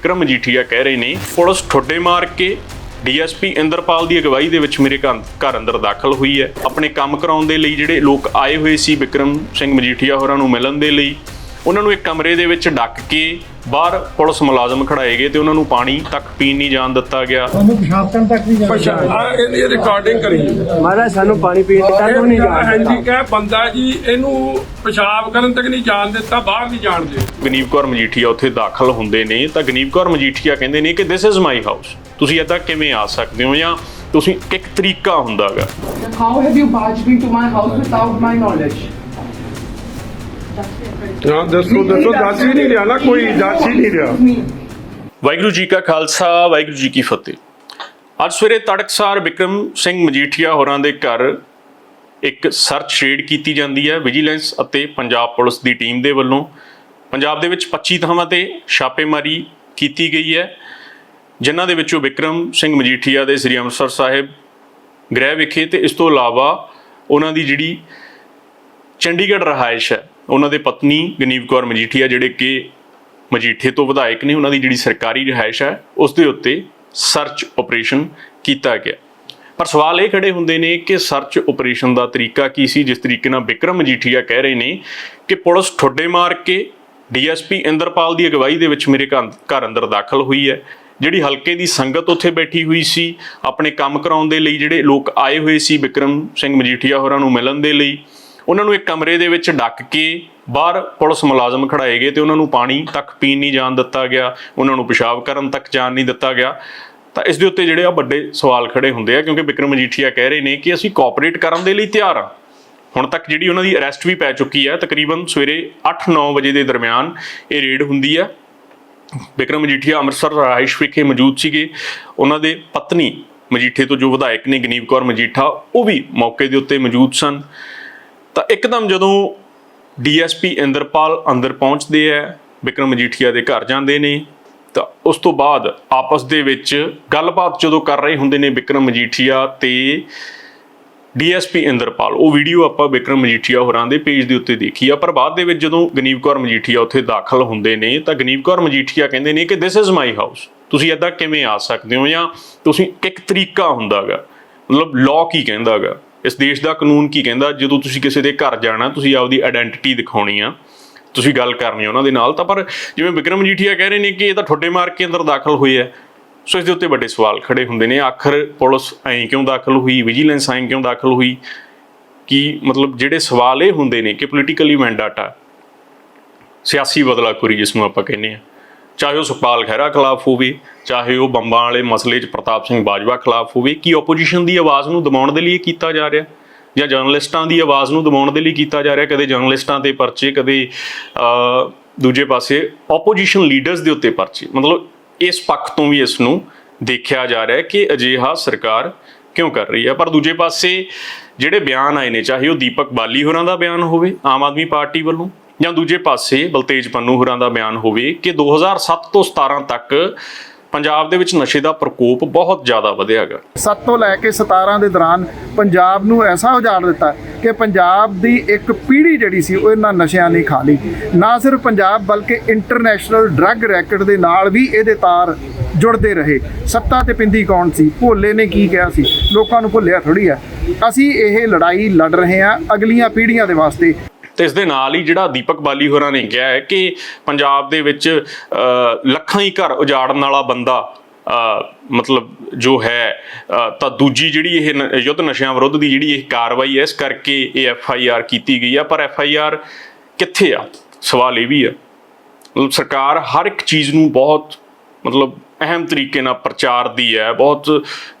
ਵਿਕਰਮ ਮਜੀਠੀਆ ਕਹਿ ਰਹੇ ਨੇ, ਪੁਲਿਸ ਠੋਡੇ ਮਾਰ ਕੇ ਡੀਐਸਪੀ ਇੰਦਰਪਾਲ ਦੀ ਅਗਵਾਈ ਦੇ ਵਿੱਚ ਮੇਰੇ ਘਰ ਘਰ ਅੰਦਰ ਦਾਖਲ ਹੋਈ ਹੈ। ਆਪਣੇ ਕੰਮ ਕਰਾਉਣ ਦੇ ਲਈ ਜਿਹੜੇ ਲੋਕ ਆਏ ਹੋਏ ਸੀ ਵਿਕਰਮ ਸਿੰਘ ਮਜੀਠੀਆ ਹੋਰਾਂ ਨੂੰ ਮਿਲਣ ਦੇ ਲਈ ਉਹਨਾਂ ਨੂੰ ਇੱਕ ਕਮਰੇ ਦੇ ਵਿੱਚ ਡੱਕ ਕੇ ਬਾਹਰ ਪੁਲਿਸ ਮੁਲਾਜ਼ਮ ਖੜਾਏ ਗਏ ਤੇ ਉਹਨਾਂ ਨੂੰ ਪਾਣੀ ਤੱਕ ਪੀਣ ਨਹੀਂ ਜਾਣ ਦਿੱਤਾ ਗਿਆ। ਤੁਹਾਨੂੰ ਪਿਸ਼ਾਬ ਕਰਨ ਤੱਕ ਵੀ ਜਾਣਾ ਅੱਛਾ ਆ ਇਹਦੀ ਰਿਕਾਰਡਿੰਗ ਕਰੀ। ਮਹਾਰਾਜ ਸਾਨੂੰ ਪਾਣੀ ਪੀਣ ਤੱਕ ਇਹ ਨਹੀਂ ਜਿਹੜਾ ਜਾਣ ਦਿੱਤਾ। ਹੈਂਡੀਕੈਪ ਬੰਦਾ ਜੀ ਇਹਨੂੰ ਪਿਸ਼ਾਬ ਕਰਨ ਤੱਕ ਨਹੀਂ ਜਾਣ ਦਿੱਤਾ ਬਾਹਰ ਨਹੀਂ ਜਾਣ ਦੇ ਗਨੀਵ ਕੌਰ ਮਜੀਠੀਆ ਉੱਥੇ ਦਾਖਲ ਹੁੰਦੇ ਨੇ। ਤਾਂ ਗਨੀਵ ਕੌਰ ਮਜੀਠੀਆ ਕਹਿੰਦੇ ਨੇ ਕਿ ਦਿਸ ਇਜ਼ ਮਾਈ ਹਾਊਸ ਤੁਸੀਂ ਏਦਾਂ ਕਿਵੇਂ ਆ ਸਕਦੇ ਹੋ ਜਾਂ ਤੁਸੀਂ ਇੱਕ ਤਰੀਕਾ ਹੁੰਦਾਗਾ? How have you barged into my house without my knowledge? ਹਾਂ ਦੱਸੋ ਦੱਸੋ ਦੱਸ ਹੀ ਨਹੀਂ ਰਿਹਾ ਨਾ ਕੋਈ ਦੱਸ ਹੀ ਨਹੀਂ ਰਿਹਾ। Me. ਵਾਹਿਗੁਰੂ ਜੀ ਕਾ ਖਾਲਸਾ ਵਾਹਿਗੁਰੂ ਜੀ ਕੀ ਫਤਿਹ। ਅੱਜ ਸਵੇਰੇ ਤੜਕਸਾਰ ਵਿਕਰਮ ਸਿੰਘ ਮਜੀਠੀਆ ਹੋਰਾਂ ਦੇ ਘਰ ਇੱਕ ਸਰਚ ਰੇਡ ਕੀਤੀ ਜਾਂਦੀ ਹੈ ਵਿਜੀਲੈਂਸ ਅਤੇ ਪੰਜਾਬ ਪੁਲਿਸ ਦੀ ਟੀਮ ਦੇ ਵੱਲੋਂ। ਪੰਜਾਬ ਦੇ ਵਿੱਚ 25 ਥਾਵਾਂ ਤੇ ਛਾਪੇਮਾਰੀ ਕੀਤੀ ਗਈ ਹੈ ਜਿਨ੍ਹਾਂ ਦੇ ਵਿੱਚੋਂ ਵਿਕਰਮ ਸਿੰਘ ਮਜੀਠੀਆ ਦੇ ਸ੍ਰੀ ਅੰਮ੍ਰਿਤਸਰ ਸਾਹਿਬ ਗ੍ਰਹਿ ਵਿਖੇ ਤੇ ਇਸ ਤੋਂ ਇਲਾਵਾ ਉਹਨਾਂ ਦੀ ਜਿਹੜੀ ਚੰਡੀਗੜ੍ਹ ਰਹਾਇਸ਼ ਹੈ ਉਹਨਾਂ ਦੇ ਪਤਨੀ ਗਨੀਵ ਕੌਰ ਮਜੀਠੀਆ ਜਿਹੜੇ ਕਿ ਮਜੀਠੇ ਤੋਂ ਵਿਧਾਇਕ ਨੇ, ਉਹਨਾਂ ਦੀ ਜਿਹੜੀ ਸਰਕਾਰੀ ਰਿਹਾਇਸ਼ ਹੈ, ਉਸ ਦੇ ਉੱਤੇ ਸਰਚ ਆਪਰੇਸ਼ਨ ਕੀਤਾ ਗਿਆ। ਪਰ ਸਵਾਲ ਇਹ ਖੜੇ ਹੁੰਦੇ ਨੇ ਕਿ ਸਰਚ ਆਪਰੇਸ਼ਨ ਦਾ ਤਰੀਕਾ ਕੀ ਸੀ, ਜਿਸ ਤਰੀਕੇ ਨਾਲ ਵਿਕਰਮ ਮਜੀਠੀਆ ਕਹਿ ਰਹੇ ਨੇ ਕਿ ਪੁਲਿਸ ਠੋਡੇ ਮਾਰ ਕੇ ਡੀਐਸਪੀ ਇੰਦਰਪਾਲ ਦੀ ਅਗਵਾਈ ਦੇ ਵਿੱਚ ਮੇਰੇ ਘਰ ਘਰ ਅੰਦਰ ਦਾਖਲ ਹੋਈ ਹੈ। ਜਿਹੜੀ ਹਲਕੇ ਦੀ ਸੰਗਤ ਉੱਥੇ ਬੈਠੀ ਹੋਈ ਸੀ, ਆਪਣੇ ਕੰਮ ਕਰਾਉਣ ਦੇ ਲਈ ਜਿਹੜੇ ਲੋਕ ਆਏ ਹੋਏ ਸੀ ਵਿਕਰਮ ਸਿੰਘ ਮਜੀਠੀਆ ਹੋਰਾਂ ਨੂੰ ਮਿਲਣ ਦੇ ਲਈ ਉਹਨਾਂ ਨੂੰ ਇੱਕ ਕਮਰੇ ਦੇ ਵਿੱਚ ਡੱਕ ਕੇ ਬਾਹਰ ਪੁਲਿਸ ਮੁਲਾਜ਼ਮ ਖੜਾਏ ਗਏ ਤੇ ਉਹਨਾਂ ਨੂੰ ਪਾਣੀ ਤੱਕ ਪੀਣ ਨਹੀਂ ਜਾਣ ਦਿੱਤਾ ਗਿਆ, ਉਹਨਾਂ ਨੂੰ ਪਿਸ਼ਾਬ ਕਰਨ ਤੱਕ ਜਾਣ ਨਹੀਂ ਦਿੱਤਾ ਗਿਆ। ਤਾਂ ਇਸ ਦੇ ਉੱਤੇ ਜਿਹੜੇ ਆ ਵੱਡੇ ਸਵਾਲ ਖੜੇ ਹੁੰਦੇ ਆ, ਕਿਉਂਕਿ ਵਿਕਰਮ ਮਜੀਠੀਆ ਕਹਿ ਰਹੇ ਨੇ ਕਿ ਅਸੀਂ ਕੋਆਪਰੇਟ ਕਰਨ ਦੇ ਲਈ ਤਿਆਰ ਆ। ਹੁਣ ਤੱਕ ਜਿਹੜੀ ਉਹਨਾਂ ਦੀ ਅਰੈਸਟ ਵੀ ਪੈ ਚੁੱਕੀ ਹੈ ਤਕਰੀਬਨ ਸਵੇਰੇ 8-9 ਵਜੇ ਦੇ ਦਰਮਿਆਨ ਇਹ ਰੇਡ ਹੁੰਦੀ ਹੈ ਵਿਕਰਮ ਮਜੀਠੀਆ ਅੰਮ੍ਰਿਤਸਰ ਰਾਇਸ਼ ਵਿਖੇ ਮੌਜੂਦ ਸੀਗੇ। ਉਹਨਾਂ ਦੇ ਪਤਨੀ ਮਜੀਠੇ ਤੋਂ ਜੋ ਵਿਧਾਇਕ ਨੇ, ਗਨੀਵ ਕੌਰ ਮਜੀਠਾ, ਉਹ ਵੀ ਮੌਕੇ ਦੇ ਉੱਤੇ ਮੌਜੂਦ ਸਨ। ਤਾਂ ਇੱਕਦਮ ਜਦੋਂ ਡੀਐਸਪੀ ਇੰਦਰਪਾਲ ਅੰਦਰ ਪਹੁੰਚਦੇ ਆ ਵਿਕਰਮ ਮਜੀਠੀਆ ਦੇ ਘਰ ਜਾਂਦੇ ਨੇ, ਤਾਂ ਉਸ ਤੋਂ ਬਾਅਦ ਆਪਸ ਦੇ ਵਿੱਚ ਗੱਲਬਾਤ ਜਦੋਂ ਕਰ ਰਹੇ ਹੁੰਦੇ ਨੇ ਵਿਕਰਮ ਮਜੀਠੀਆ ਤੇ ਡੀਐਸਪੀ ਇੰਦਰਪਾਲ, ਉਹ ਵੀਡੀਓ ਆਪਾਂ ਵਿਕਰਮ ਮਜੀਠੀਆ ਹੋਰਾਂ ਦੇ ਪੇਜ ਦੇ ਉੱਤੇ ਦੇਖੀ ਆ, ਪਰ ਬਾਅਦ ਦੇ ਵਿੱਚ ਜਦੋਂ ਗਨੀਵ ਕੌਰ ਮਜੀਠੀਆ ਉੱਥੇ ਦਾਖਲ ਹੁੰਦੇ ਨੇ, ਤਾਂ ਗਨੀਵ ਕੌਰ ਮਜੀਠੀਆ ਕਹਿੰਦੇ ਨੇ ਕਿ ਦਿਸ ਇਜ਼ ਮਾਈ ਹਾਊਸ ਤੁਸੀਂ ਏਦਾਂ ਕਿਵੇਂ ਆ ਸਕਦੇ ਹੋ ਜਾਂ ਤੁਸੀਂ ਇੱਕ ਤਰੀਕਾ ਹੁੰਦਾਗਾ, ਮਤਲਬ ਲਾਅ ਕੀ ਕਹਿੰਦਾਗਾ? ਇਸ ਦੇਸ਼ ਦਾ ਕਾਨੂੰਨ ਕੀ ਕਹਿੰਦਾ? ਜਦੋਂ ਤੁਸੀਂ ਕਿਸੇ ਦੇ ਘਰ ਜਾਣਾ, ਤੁਸੀਂ ਆਪਦੀ ਆਇਡੈਂਟੀਟੀ ਦਿਖਾਉਣੀ ਆ, ਤੁਸੀਂ ਗੱਲ ਕਰਨੀ ਆ ਉਹਨਾਂ ਦੇ ਨਾਲ, ਤਾਂ ਪਰ ਜਿਵੇਂ ਵਿਕਰਮ ਮਜੀਠੀਆ ਕਹਿ ਰਹੇ ਨੇ ਕਿ ਇਹ ਤਾਂ ਠੁੱਡੇ ਮਾਰ ਕੇ ਅੰਦਰ ਦਾਖਲ ਹੋਏ ਆ, ਸੋ ਇਸ ਦੇ ਉੱਤੇ ਵੱਡੇ ਸਵਾਲ ਖੜੇ ਹੁੰਦੇ ਨੇ। ਆਖਰ ਪੁਲਿਸ ਐਂ ਕਿਉਂ ਦਾਖਲ ਹੋਈ? ਵਿਜੀਲੈਂਸ ਐਂ ਕਿਉਂ ਦਾਖਲ ਹੋਈ? ਕਿ ਮਤਲਬ ਜਿਹੜੇ ਸਵਾਲ ਇਹ ਹੁੰਦੇ ਨੇ ਕਿ ਪੋਲੀਟੀਕਲੀ ਮੈਂਡਾਟਾ ਸਿਆਸੀ ਬਦਲਾਖੋਰੀ ਜਿਸ ਨੂੰ ਆਪਾਂ ਕਹਿੰਦੇ ਆ ਚਾਹੇ ਉਹ ਸੁਖਪਾਲ ਖਹਿਰਾ ਖਿਲਾਫ ਹੋਵੇ, ਚਾਹੇ ਉਹ ਬੰਬਾਂ ਵਾਲੇ ਮਸਲੇ 'ਚ ਪ੍ਰਤਾਪ ਸਿੰਘ ਬਾਜਵਾ ਖਿਲਾਫ ਹੋਵੇ, ਕੀ ਆਪੋਜੀਸ਼ਨ ਦੀ ਆਵਾਜ਼ ਨੂੰ ਦਬਾਉਣ ਦੇ ਲਈ ਕੀਤਾ ਜਾ ਰਿਹਾ? ਜਾਂ ਜਰਨਲਿਸਟਾਂ ਦੀ ਆਵਾਜ਼ ਨੂੰ ਦਬਾਉਣ ਦੇ ਲਈ ਕੀਤਾ ਜਾ ਰਿਹਾ? ਕਦੇ ਜਰਨਲਿਸਟਾਂ ਤੇ ਪਰਚੇ, ਕਦੇ ਦੂਜੇ ਪਾਸੇ ਆਪੋਜੀਸ਼ਨ ਲੀਡਰਸ ਦੇ ਉੱਤੇ ਪਰਚੇ। ਮਤਲਬ ਇਸ ਪੱਖ ਤੋਂ ਵੀ ਇਸ ਨੂੰ ਦੇਖਿਆ ਜਾ ਰਿਹਾ ਹੈ ਕਿ ਅਜਿਹਾ ਸਰਕਾਰ ਕਿਉਂ ਕਰ ਰਹੀ ਹੈ। ਪਰ ਦੂਜੇ ਪਾਸੇ ਜਿਹੜੇ ਬਿਆਨ ਆਏ ਨੇ, ਚਾਹੇ ਉਹ ਦੀਪਕ ਬਾਲੀ ਹੋਰਾਂ ਦਾ ਬਿਆਨ ਹੋਵੇ, ਆਮ ਆਦਮੀ ਪਾਰਟੀ ਵੱਲੋਂ ਜਾਂ ਦੂਜੇ ਪਾਸੇ ਬਲਤੇਜ ਪੰਨੂ ਹੋਰਾਂ ਦਾ ਬਿਆਨ ਹੋਵੇ ਕਿ 2007 ਤੋਂ 17 ਤੱਕ ਪੰਜਾਬ ਦੇ ਵਿੱਚ ਨਸ਼ੇ ਦਾ ਪ੍ਰਕੋਪ ਬਹੁਤ ਜ਼ਿਆਦਾ ਵਧਿਆ ਗਾ 7 ਤੋਂ ਲੈ ਕੇ 17 ਦੇ ਦੌਰਾਨ ਪੰਜਾਬ ਨੂੰ ਐਸਾ ਉਜਾੜ ਦਿੱਤਾ ਕਿ ਪੰਜਾਬ ਦੀ ਇੱਕ ਪੀੜ੍ਹੀ ਜਿਹੜੀ ਸੀ ਉਹ ਇਹਨਾਂ ਨਸ਼ਿਆਂ ਨੇ ਖਾ ਲਈ। ਨਾ ਸਿਰਫ ਪੰਜਾਬ ਬਲਕਿ ਇੰਟਰਨੈਸ਼ਨਲ ਡਰੱਗ ਰੈਕਟ ਦੇ ਨਾਲ ਵੀ ਇਹਦੇ ਤਾਰ ਜੁੜਦੇ ਰਹੇ। ਸੱਤਾ ਤੇ ਪਿੰਦੀ ਕੌਣ ਸੀ? ਭੋਲੇ ਨੇ ਕੀ ਕਿਹਾ ਸੀ? ਲੋਕਾਂ ਨੂੰ ਭੁੱਲਿਆ ਥੋੜੀ ਆ। ਅਸੀਂ ਇਹ ਲੜਾਈ ਲੜ ਰਹੇ ਹਾਂ ਅਗਲੀਆਂ ਪੀੜ੍ਹੀਆਂ ਦੇ ਵਾਸਤੇ। ਤੇ ਇਸ ਦੇ ਨਾਲ ਹੀ ਜਿਹੜਾ ਦੀਪਕ ਬਾਲੀ ਹੋਰਾਂ ਨੇ ਕਿਹਾ ਹੈ ਕਿ ਪੰਜਾਬ ਦੇ ਵਿੱਚ ਲੱਖਾਂ ਹੀ ਘਰ ਉਜਾੜਨ ਵਾਲਾ ਬੰਦਾ ਮਤਲਬ ਜੋ ਹੈ ਤਾਂ ਦੂਜੀ ਜਿਹੜੀ ਇਹ ਨ- ਯੁੱਧ ਨਸ਼ਿਆਂ ਵਿਰੁੱਧ ਦੀ ਜਿਹੜੀ ਇਹ ਕਾਰਵਾਈ ਹੈ, ਇਸ ਕਰਕੇ ਇਹ ਐਫ ਆਈ ਆਰ ਕੀਤੀ ਗਈ ਆ। ਪਰ ਐਫ ਆਈ ਆਰ ਕਿੱਥੇ ਆ? ਸਵਾਲ ਇਹ ਵੀ ਆ। ਮਤਲਬ ਸਰਕਾਰ ਹਰ ਇੱਕ ਚੀਜ਼ ਨੂੰ ਬਹੁਤ, ਮਤਲਬ ਅਹਿਮ ਤਰੀਕੇ ਨਾਲ ਪ੍ਰਚਾਰ ਦੀ ਹੈ, ਬਹੁਤ